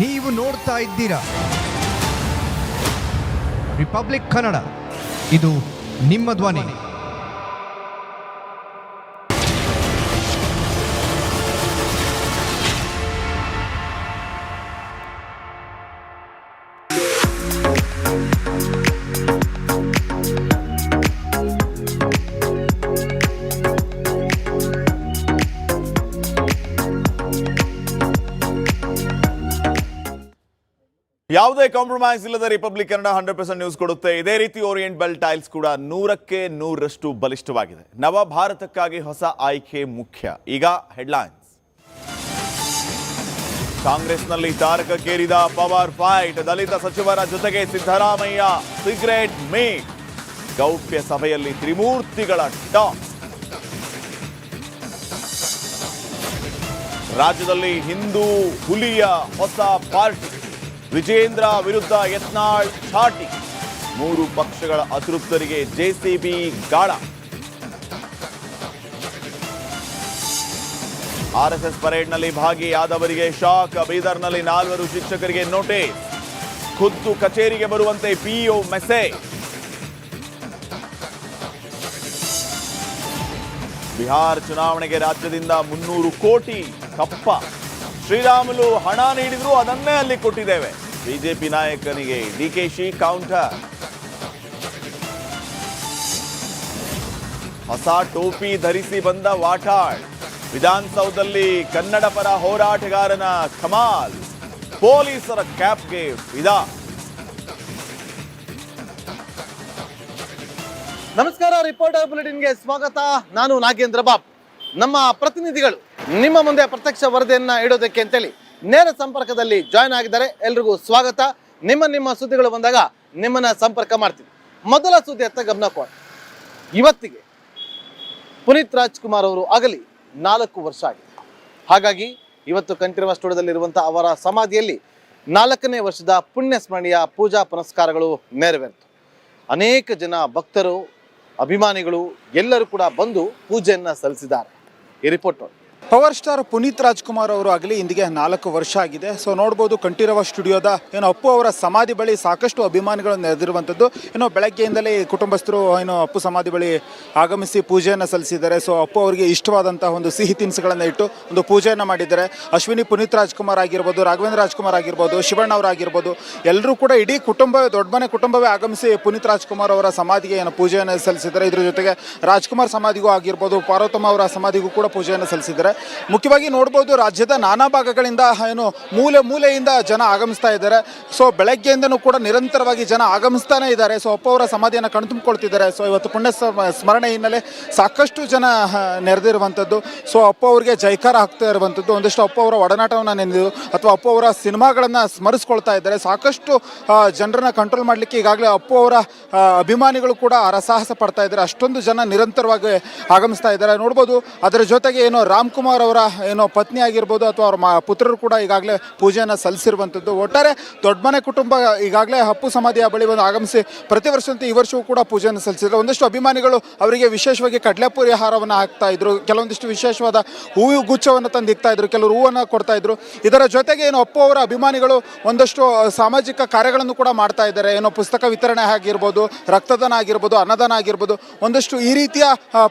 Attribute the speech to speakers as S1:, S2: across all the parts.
S1: ನೀವು ನೋಡ್ತಾ ಇದ್ದೀರಾ? ರಿಪಬ್ಲಿಕ್ ಕನ್ನಡ ಇದು ನಿಮ್ಮ ಧ್ವನಿ.
S2: ಯಾವುದೇ ಕಾಂಪ್ರಮೈಸ್ ಇಲ್ಲದ Republic Kannada hundred percent news ಕೊಡುತ್ತೆ. ಇದೇ ರೀತಿ ಓರಿಯೆಂಟ್ ಬೆಲ್ ಟೈಲ್ಸ್ ಕೂಡ ನೂರಕ್ಕೆ ನೂರರಷ್ಟು ಬಲಿಷ್ಠವಾಗಿದೆ. ನವ ಭಾರತಕ್ಕಾಗಿ ಹೊಸ ಆಯ್ಕೆ ಮುಖ್ಯ. ಈಗ ಹೆಡ್ಲೈನ್ಸ್ ಕಾಂಗ್ರೆಸ್ನಲ್ಲಿ ತಾರಕಕ್ಕೇರಿದ ಪವರ್ ಫೈಟ್ ದಲಿತ ಸಚಿವರ ಜೊತೆಗೆ ಸಿದ್ದರಾಮಯ್ಯ ಸಿಗರೇಟ್ ಮೀಟ್. ಗೌಪ್ಯ ಸಭೆಯಲ್ಲಿ ತ್ರಿಮೂರ್ತಿಗಳ ಟಾಪ್ ರಾಜ್ಯದಲ್ಲಿ ಹಿಂದೂ ಹುಲಿಯ ಹೊಸ ಪಾರ್ಟಿ. ವಿಜೇಂದ್ರ ವಿರುದ್ಧ ಯತ್ನಾಳ್ ಚಾಟಿ. ಮೂರು ಪಕ್ಷಗಳ ಅತೃಪ್ತರಿಗೆ ಜೆಸಿಬಿ ಗಾಳ. ಆರ್ಎಸ್ಎಸ್ ಪರೇಡ್ನಲ್ಲಿ ಭಾಗಿಯಾದವರಿಗೆ ಶಾಕ್, ಬೀದರ್ನಲ್ಲಿ ನಾಲ್ವರು ಶಿಕ್ಷಕರಿಗೆ ನೋಟಿಸ್ ಖುದ್ದು ಕಚೇರಿಗೆ ಬರುವಂತೆ ಪಿಇಒ ಮೆಸೇಜ್. ಬಿಹಾರ್ ಚುನಾವಣೆಗೆ ರಾಜ್ಯದಿಂದ ಮುನ್ನೂರು ಕೋಟಿ ಕಪ್ಪ. ಶ್ರೀರಾಮುಲು ಹಣ ನೀಡಿದ್ರು ಅದನ್ನೇ ಅಲ್ಲಿ ಕೊಟ್ಟಿದ್ದೇವೆ. ಬಿಜೆಪಿ ನಾಯಕನಿಗೆ ಡಿಕೆಶಿ ಕೌಂಟರ್ ಹೊಸ ಟೋಪಿ ಧರಿಸಿ ಬಂದ ವಾಟಾಳ್. ವಿಧಾನಸೌಧದಲ್ಲಿ ಕನ್ನಡ ಪರ ಹೋರಾಟಗಾರನ ಕಮಾಲ್. ಪೊಲೀಸರ ಕ್ಯಾಪ್ಗೆ ವಿದಾ
S3: ನಮಸ್ಕಾರ ರಿಪೋರ್ಟರ್ ಬುಲೆಟಿನ್ಗೆ ಸ್ವಾಗತ. ನಾನು ನಾಗೇಂದ್ರ ಬಾಬ್. ನಮ್ಮ ಪ್ರತಿನಿಧಿಗಳು ನಿಮ್ಮ ಮುಂದೆ ಪ್ರತ್ಯಕ್ಷ ವರದಿಯನ್ನ ಇಡೋದಕ್ಕೆ ಅಂತೇಳಿ ನೇರ ಸಂಪರ್ಕದಲ್ಲಿ ಜಾಯ್ನ್ ಆಗಿದ್ದಾರೆ. ಎಲ್ರಿಗೂ ಸ್ವಾಗತ. ನಿಮ್ಮ ನಿಮ್ಮ ಸುದ್ದಿಗಳು ಬಂದಾಗ ನಿಮ್ಮನ್ನ ಸಂಪರ್ಕ ಮಾಡ್ತೀವಿ ಮೊದಲ ಸುದ್ದಿ ಅತ್ತ ಗಮನ ಕೊಡಿ. ಇವತ್ತಿಗೆ ಪುನೀತ್ ರಾಜ್ಕುಮಾರ್ ಅವರು ಆಗಲಿ ನಾಲ್ಕು ವರ್ಷ ಆಗಿದೆ. ಹಾಗಾಗಿ ಇವತ್ತು ಕಂಠೀರವ ಸ್ಟುಡಿಯೋದಲ್ಲಿರುವಂಥ ಅವರ ಸಮಾಧಿಯಲ್ಲಿ ನಾಲ್ಕನೇ ವರ್ಷದ ಪುಣ್ಯ ಸ್ಮರಣೀಯ ಪೂಜಾ ಪುನಸ್ಕಾರಗಳು ನೆರವೇರಿತು. ಅನೇಕ ಜನ ಭಕ್ತರು, ಅಭಿಮಾನಿಗಳು ಎಲ್ಲರೂ ಕೂಡ ಬಂದು ಪೂಜೆಯನ್ನ ಸಲ್ಲಿಸಿದ್ದಾರೆ. ಈ ರಿಪೋರ್ಟ್ ನೋಡಿ.
S4: ಪವರ್ ಸ್ಟಾರ್ ಪುನೀತ್ ರಾಜ್ಕುಮಾರ್ ಅವರು ಆಗಲಿ ಇಂದಿಗೆ ನಾಲ್ಕು ವರ್ಷ ಆಗಿದೆ. ಸೊ ನೋಡ್ಬೋದು ಕಂಠೀರವ ಸ್ಟುಡಿಯೋದ ಏನು ಅಪ್ಪು ಅವರ ಸಮಾಧಿ ಬಳಿ ಸಾಕಷ್ಟು ಅಭಿಮಾನಿಗಳು ನೆರೆದಿರುವಂಥದ್ದು ಏನೋ ಬೆಳಗ್ಗೆಯಿಂದಲೇ ಕುಟುಂಬಸ್ಥರು ಏನು ಅಪ್ಪು ಸಮಾಧಿ ಬಳಿ ಆಗಮಿಸಿ ಪೂಜೆಯನ್ನು ಸಲ್ಲಿಸಿದ್ದಾರೆ. ಸೊ ಅಪ್ಪು ಅವರಿಗೆ ಇಷ್ಟವಾದಂಥ ಒಂದು ಸಿಹಿ ತಿನಿಸುಗಳನ್ನು ಇಟ್ಟು ಒಂದು ಪೂಜೆಯನ್ನು ಮಾಡಿದ್ದಾರೆ. ಅಶ್ವಿನಿ ಪುನೀತ್ ರಾಜ್ಕುಮಾರ್ ಆಗಿರ್ಬೋದು, ರಾಘವೇಂದ್ರ ರಾಜ್ಕುಮಾರ್ ಆಗಿರ್ಬೋದು, ಶಿವಣ್ಣ ಅವರಾಗಿರ್ಬೋದು ಎಲ್ಲರೂ ಕೂಡ ಇಡೀ ಕುಟುಂಬ, ದೊಡ್ಡ ಮನೆ ಕುಟುಂಬವೇ ಆಗಮಿಸಿ ಪುನೀತ್ ರಾಜ್ಕುಮಾರ್ ಅವರ ಸಮಾಧಿಗೆ ಏನು ಪೂಜೆಯನ್ನು ಸಲ್ಲಿಸಿದ್ದಾರೆ. ಇದ್ರ ಜೊತೆಗೆ ರಾಜ್ಕುಮಾರ್ ಸಮಾಧಿಗೂ ಆಗಿರ್ಬೋದು, ಪಾರ್ವತಮ್ಮ ಅವರ ಸಮಾಧಿಗೂ ಕೂಡ ಪೂಜೆಯನ್ನು ಸಲ್ಲಿಸಿದ್ದಾರೆ. ಮುಖ್ಯವಾಗಿ ನೋಡ್ಬೋದು ರಾಜ್ಯದ ನಾನಾ ಭಾಗಗಳಿಂದ ಏನು ಮೂಲೆ ಮೂಲೆಯಿಂದ ಜನ ಆಗಮಿಸ್ತಾ ಇದ್ದಾರೆ. ಸೊ ಬೆಳಗ್ಗೆಯಿಂದನೂ ಕೂಡ ನಿರಂತರವಾಗಿ ಜನ ಆಗಮಿಸ್ತಾನೇ ಇದ್ದಾರೆ. ಸೊ ಅಪ್ಪ ಅವರ ಸಮಾಧಿಯನ್ನು ಕಣ್ತುಂಬಿಕೊಳ್ತಿದ್ದಾರೆ. ಸೊ ಇವತ್ತು ಪುಣ್ಯ ಸ್ಮ- ಸ್ಮರಣೆ ಹಿನ್ನೆಲೆ ಸಾಕಷ್ಟು ಜನ ನೆರೆದಿರುವಂಥದ್ದು. ಸೊ ಅಪ್ಪ ಅವರಿಗೆ ಜೈಕಾರ ಆಗ್ತಾ ಇರುವಂಥದ್ದು. ಒಂದಿಷ್ಟು ಅಪ್ಪ ಅವರ ಒಡನಾಟವನ್ನು ನೆನೆದು ಅಥವಾ ಅಪ್ಪ ಅವರ ಸಿನಿಮಾಗಳನ್ನು ಸ್ಮರಿಸ್ಕೊಳ್ತಾ ಇದ್ದಾರೆ. ಸಾಕಷ್ಟು ಜನರನ್ನು ಕಂಟ್ರೋಲ್ ಮಾಡಲಿಕ್ಕೆ ಈಗಾಗಲೇ ಅಪ್ಪು ಅವರ ಅಭಿಮಾನಿಗಳು ಕೂಡ ಹರಸಾಹಸ ಪಡ್ತಾ ಇದ್ದಾರೆ. ಅಷ್ಟೊಂದು ಜನ ನಿರಂತರವಾಗಿ ಆಗಮಿಸ್ತಾ ಇದ್ದಾರೆ. ನೋಡ್ಬೋದು ಅದರ ಜೊತೆಗೆ ಏನು ರಾಮ್ ಕುಮಾರ್ ಅವರ ಏನೋ ಪತ್ನಿ ಆಗಿರ್ಬೋದು ಅಥವಾ ಅವ್ರ ಪುತ್ರರು ಕೂಡ ಈಗಾಗಲೇ ಪೂಜೆಯನ್ನು ಸಲ್ಲಿಸಿರುವಂಥದ್ದು. ಒಟ್ಟಾರೆ ದೊಡ್ಡ ಮನೆ ಕುಟುಂಬ ಈಗಾಗಲೇ ಅಪ್ಪು ಸಮಾಧಿಯ ಬಳಿ ಒಂದು ಆಗಮಿಸಿ ಪ್ರತಿ ವರ್ಷದಂತೆ ಈ ವರ್ಷವೂ ಕೂಡ ಪೂಜೆಯನ್ನು ಸಲ್ಲಿಸಿದ್ರು ಒಂದಷ್ಟು ಅಭಿಮಾನಿಗಳು ಅವರಿಗೆ ವಿಶೇಷವಾಗಿ ಕಡಲೆಪುರಿ ಆಹಾರವನ್ನು ಹಾಕ್ತಾ ಇದ್ರು, ಕೆಲವೊಂದಿಷ್ಟು ವಿಶೇಷವಾದ ಹೂವು ಗುಚ್ಛವನ್ನು ತಂದು ಇದ್ರು, ಕೆಲವರು ಹೂವನ್ನು ಕೊಡ್ತಾ ಇದ್ರು. ಇದರ ಜೊತೆಗೆ ಏನು ಅಪ್ಪು ಅವರ ಅಭಿಮಾನಿಗಳು ಒಂದಷ್ಟು ಸಾಮಾಜಿಕ ಕಾರ್ಯಗಳನ್ನು ಕೂಡ ಮಾಡ್ತಾ ಇದ್ದಾರೆ. ಏನೋ ಪುಸ್ತಕ ವಿತರಣೆ ಆಗಿರ್ಬೋದು, ರಕ್ತದಾನ ಆಗಿರ್ಬೋದು, ಅನ್ನದಾನ ಆಗಿರ್ಬೋದು, ಒಂದಷ್ಟು ಈ ರೀತಿಯ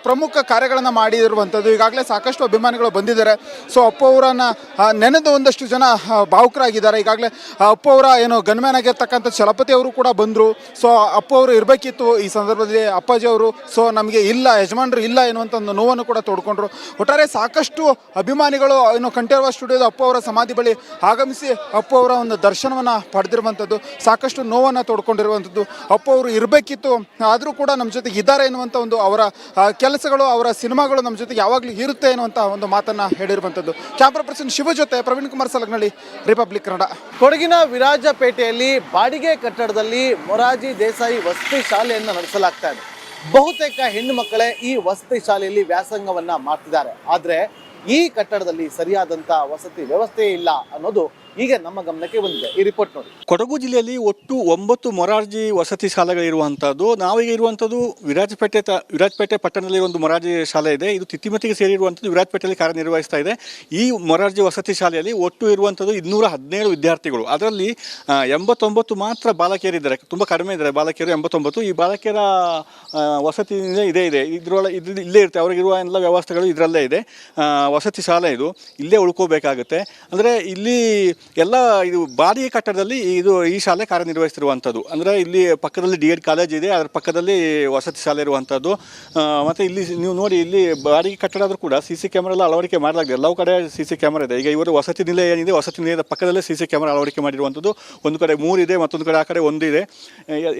S4: ಪ್ರಮುಖ ಕಾರ್ಯಗಳನ್ನು ಮಾಡಿರುವಂಥದ್ದು. ಈಗಾಗಲೇ ಸಾಕಷ್ಟು ಅಭಿಮಾನಿಗಳು ಬಂದಿದ್ದಾರೆ. ಸೊ ಅಪ್ಪ ಅವರನ್ನ ನೆನೆದು ಒಂದಷ್ಟು ಜನ ಭಾವುಕರಾಗಿದ್ದಾರೆ. ಈಗಾಗಲೇ ಅಪ್ಪ ಅವರ ಏನು ಗನ್ಮ್ಯಾನ್ ಆಗಿರ್ತಕ್ಕಂಥ ಚಲಪತಿ ಅವರು ಕೂಡ ಬಂದರು. ಸೊ ಅಪ್ಪ ಅವರು ಇರಬೇಕಿತ್ತು ಈ ಸಂದರ್ಭದಲ್ಲಿ. ಅಪ್ಪಾಜಿ ಅವರು ಸೊ ನಮಗೆ ಇಲ್ಲ, ಯಜಮಾನರು ಇಲ್ಲ ಎನ್ನುವಂಥ ಒಂದು ನೋವನ್ನು ಕೂಡ ತೋಡ್ಕೊಂಡ್ರು. ಒಟ್ಟಾರೆ ಸಾಕಷ್ಟು ಅಭಿಮಾನಿಗಳು ಏನು ಕಂಠೀರವ ಸ್ಟುಡಿಯೋದ ಅಪ್ಪ ಅವರ ಸಮಾಧಿ ಬಳಿ ಆಗಮಿಸಿ ಅಪ್ಪ ಅವರ ಒಂದು ದರ್ಶನವನ್ನು ಪಡೆದಿರುವಂಥದ್ದು ಸಾಕಷ್ಟು ನೋವನ್ನು ತೋಡ್ಕೊಂಡಿರುವಂಥದ್ದು ಅಪ್ಪ ಅವರು ಇರಬೇಕಿತ್ತು, ಆದರೂ ಕೂಡ ನಮ್ಮ ಜೊತೆಗೆ ಇದ್ದಾರೆ ಎನ್ನುವಂಥ ಒಂದು ಅವರ ಕೆಲಸಗಳು, ಅವರ ಸಿನಿಮಾಗಳು ನಮ್ಮ ಜೊತೆಗೆ ಯಾವಾಗಲೂ ಇರುತ್ತೆ ಎನ್ನುವಂಥ ಒಂದು ಮಾತನ್ನು ಹೇಳಿರುವಂಥದ್ದು ಕ್ಯಾಮ್ರಾ ಪರ್ಸನ್ ಶಿವ ಜೊತೆ ಪ್ರವೀಣ್ ಕುಮಾರ್ ಸಲಗ್ನಳ್ಳಿ, ರಿಪಬ್ಲಿಕ್ ಕನ್ನಡ.
S3: ಕೊಡಗಿನ ವಿರಾಜಪೇಟೆಯಲ್ಲಿ ಬಾಡಿಗೆ ಕಟ್ಟಡದಲ್ಲಿ ಮೊರಾಜಿ ದೇಸಾಯಿ ವಸತಿ ಶಾಲೆಯನ್ನು ನಡೆಸಲಾಗ್ತಾ ಇದೆ. ಬಹುತೇಕ ಹೆಣ್ಣು ಮಕ್ಕಳೇ ಈ ವಸತಿ ಶಾಲೆಯಲ್ಲಿ ವ್ಯಾಸಂಗವನ್ನ ಮಾಡ್ತಿದ್ದಾರೆ. ಆದ್ರೆ ಈ ಕಟ್ಟಡದಲ್ಲಿ ಸರಿಯಾದಂತ ವಸತಿ ವ್ಯವಸ್ಥೆ ಇಲ್ಲ ಅನ್ನೋದು ಈಗ ನಮ್ಮ ಗಮನಕ್ಕೆ ಬಂದಿದೆ ಈ ರಿಪೋರ್ಟ್ ನೋಡಿ.
S5: ಕೊಡಗು ಜಿಲ್ಲೆಯಲ್ಲಿ ಒಟ್ಟು ಒಂಬತ್ತು ಮೊರಾರ್ಜಿ ವಸತಿ ಶಾಲೆಗಳಿರುವಂಥದ್ದು ನಾವೀಗ ಇರುವಂಥದ್ದು ವಿರಾಜಪೇಟೆ ತ, ವಿರಾಜಪೇಟೆ ಪಟ್ಟಣದಲ್ಲಿ ಒಂದು ಮೊರಾರ್ಜಿ ಶಾಲೆ ಇದೆ. ಇದು ತಿತ್ತಿಮತಿಗೆ ಸೇರಿರುವಂಥದ್ದು ವಿರಾಜಪೇಟೆಯಲ್ಲಿ ಕಾರ್ಯನಿರ್ವಹಿಸ್ತಾ ಇದೆ. ಈ ಮೊರಾರ್ಜಿ ವಸತಿ ಶಾಲೆಯಲ್ಲಿ ಒಟ್ಟು ಇರುವಂಥದ್ದು ಇನ್ನೂರ ಹದಿನೇಳು ವಿದ್ಯಾರ್ಥಿಗಳು. ಅದರಲ್ಲಿ ಎಂಬತ್ತೊಂಬತ್ತು ಮಾತ್ರ ಬಾಲಕಿಯರಿದ್ದಾರೆ. ತುಂಬ ಕಡಿಮೆ ಇದ್ದಾರೆ. ಬಾಲಕಿಯರು ಎಂಬತ್ತೊಂಬತ್ತು. ಈ ಬಾಲಕಿಯರ ವಸತಿ ಇದೇ ಇದೆ. ಇದ್ರೊಳ ಇದು ಇಲ್ಲೇ ಇರುತ್ತೆ. ಅವರಿಗಿರುವ ಎಲ್ಲ ವ್ಯವಸ್ಥೆಗಳು ಇದರಲ್ಲೇ ಇದೆ. ವಸತಿ ಶಾಲೆ ಇದು. ಇಲ್ಲೇ ಉಳ್ಕೋಬೇಕಾಗುತ್ತೆ. ಅಂದರೆ ಇಲ್ಲಿ ಎಲ್ಲ ಇದು ಬಾಡಿಗೆ ಕಟ್ಟಡದಲ್ಲಿ ಇದು ಈ ಶಾಲೆ ಕಾರ್ಯನಿರ್ವಹಿಸ್ತಿರುವಂಥದ್ದು. ಅಂದರೆ ಇಲ್ಲಿ ಪಕ್ಕದಲ್ಲಿ ಡಿ ಎಡ್ ಕಾಲೇಜ್ ಇದೆ, ಅದರ ಪಕ್ಕದಲ್ಲಿ ವಸತಿ ಶಾಲೆ ಇರುವಂಥದ್ದು. ಮತ್ತು ಇಲ್ಲಿ ನೀವು ನೋಡಿ ಇಲ್ಲಿ ಬಾಡಿಗೆ ಕಟ್ಟಡ ಆದರೂ ಕೂಡ ಸಿ ಸಿ ಕ್ಯಾಮ್ರಾ ಎಲ್ಲ ಅಳವಡಿಕೆ ಮಾಡಲಾಗಿದೆ. ಎಲ್ಲವೂ ಕಡೆ ಸಿ ಸಿ ಕ್ಯಾಮ್ರಾ ಇದೆ. ಈಗ ಇವರು ವಸತಿ ನಿಲಯ ಏನಿದೆ, ವಸತಿ ನಿಲಯದ ಪಕ್ಕದಲ್ಲೇ ಸಿ ಸಿ ಕ್ಯಾಮ್ರಾ ಅಳವಡಿಕೆ ಮಾಡಿರುವಂಥದ್ದು. ಒಂದು ಕಡೆ ಮೂರು ಇದೆ, ಮತ್ತೊಂದು ಕಡೆ ಆ ಕಡೆ ಒಂದಿದೆ ಇದೆ.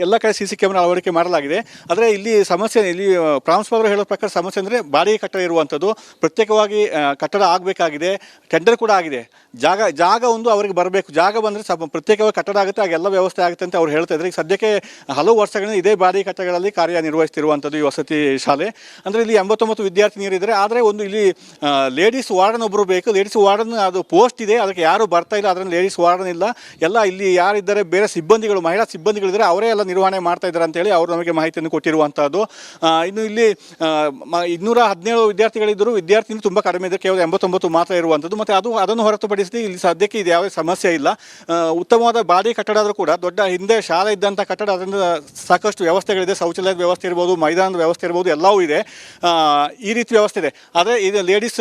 S5: ಎಲ್ಲ ಕಡೆ ಸಿ ಸಿ ಕ್ಯಾಮ್ರಾ ಅಳವಡಿಕೆ ಮಾಡಲಾಗಿದೆ. ಆದರೆ ಇಲ್ಲಿ ಸಮಸ್ಯೆ, ಇಲ್ಲಿ ಪ್ರಾಂಶುಪಾಲರು ಹೇಳೋ ಪ್ರಕಾರ ಸಮಸ್ಯೆ ಅಂದರೆ ಬಾಡಿಗೆ ಕಟ್ಟಡ ಇರುವಂಥದ್ದು. ಪ್ರತ್ಯೇಕವಾಗಿ ಕಟ್ಟಡ ಆಗಬೇಕಾಗಿದೆ ಟೆಂಡರ್ ಕೂಡ ಆಗಿದೆ. ಜಾಗ ಜಾಗ ಒಂದು ಅವರಿಗೆ ಬರಬೇಕು. ಜಾಗ ಬಂದರೆ ಸ್ವಲ್ಪ ಪ್ರತ್ಯೇಕವಾಗಿ ಕಟ್ಟಡ ಆಗುತ್ತೆ ಆಗ ಎಲ್ಲ ವ್ಯವಸ್ಥೆ ಆಗುತ್ತೆ ಅಂತ ಅವ್ರು ಹೇಳ್ತಾ ಇದ್ದಾರೆ. ಈಗ ಸದ್ಯಕ್ಕೆ ಹಲವು ವರ್ಷಗಳಿಂದ ಇದೇ ಬಾರಿ ಕಟ್ಟಡಗಳಲ್ಲಿ ಕಾರ್ಯನಿರ್ವಹಿಸ್ತಿರುವಂಥದ್ದು ಈ ವಸತಿ ಶಾಲೆ. ಅಂದರೆ ಇಲ್ಲಿ ಎಂಬತ್ತೊಂಬತ್ತು ವಿದ್ಯಾರ್ಥಿನಿಯರಿದ್ದಾರೆ. ಆದರೆ ಒಂದು ಇಲ್ಲಿ ಲೇಡೀಸ್ ವಾರ್ಡನ್ ಒಬ್ಬರು ಬೇಕು. ಲೇಡೀಸ್ ವಾರ್ಡನ್ ಅದು ಪೋಸ್ಟ್ ಇದೆ. ಅದಕ್ಕೆ ಯಾರು ಬರ್ತಾ ಇಲ್ಲ. ಅದರಲ್ಲಿ ಲೇಡೀಸ್ ವಾರ್ಡನ್ ಇಲ್ಲ. ಎಲ್ಲ ಇಲ್ಲಿ ಯಾರಿದ್ದಾರೆ? ಬೇರೆ ಸಿಬ್ಬಂದಿಗಳು, ಮಹಿಳಾ ಸಿಬ್ಬಂದಿಗಳಿದ್ದಾರೆ ಅವರೇ ಎಲ್ಲ ನಿರ್ವಹಣೆ ಮಾಡ್ತಾ ಇದ್ದಾರೆ ಅಂತೇಳಿ ಅವರು ನಮಗೆ ಮಾಹಿತಿಯನ್ನು ಕೊಟ್ಟಿರುವಂಥದ್ದು. ಇನ್ನು ಇಲ್ಲಿ ಇನ್ನೂರ ಹದಿನೇಳು ವಿದ್ಯಾರ್ಥಿಗಳಿದ್ದರು ವಿದ್ಯಾರ್ಥಿನಿ ತುಂಬ ಕಡಿಮೆ ಇದೆ. ಕೇವಲ ಎಂಬತ್ತೊಂಬತ್ತು ಮಾತ್ರ ಇರುವಂಥದ್ದು. ಮತ್ತು ಅದು, ಅದನ್ನು ಹೊರತುಪಡಿಸಿ ಇಲ್ಲಿ ಸದ್ಯಕ್ಕೆ ಇದು ಯಾವುದೇ ಸಮಸ್ಯೆ ಇಲ್ಲ. ಉತ್ತಮವಾದ ಬಾಡಿ ಕಟ್ಟಡ ಆದರೂ ಕೂಡ ದೊಡ್ಡ ಹಿಂದೆ ಶಾಲೆ ಇದ್ದಂಥ ಕಟ್ಟಡ, ಅದರಿಂದ ಸಾಕಷ್ಟು ವ್ಯವಸ್ಥೆಗಳಿದೆ. ಶೌಚಾಲಯದ ವ್ಯವಸ್ಥೆ ಇರ್ಬೋದು, ಮೈದಾನದ ವ್ಯವಸ್ಥೆ ಇರ್ಬೋದು, ಎಲ್ಲವೂ ಇದೆ. ಈ ರೀತಿ ವ್ಯವಸ್ಥೆ ಇದೆ. ಆದರೆ ಇದು ಲೇಡೀಸ್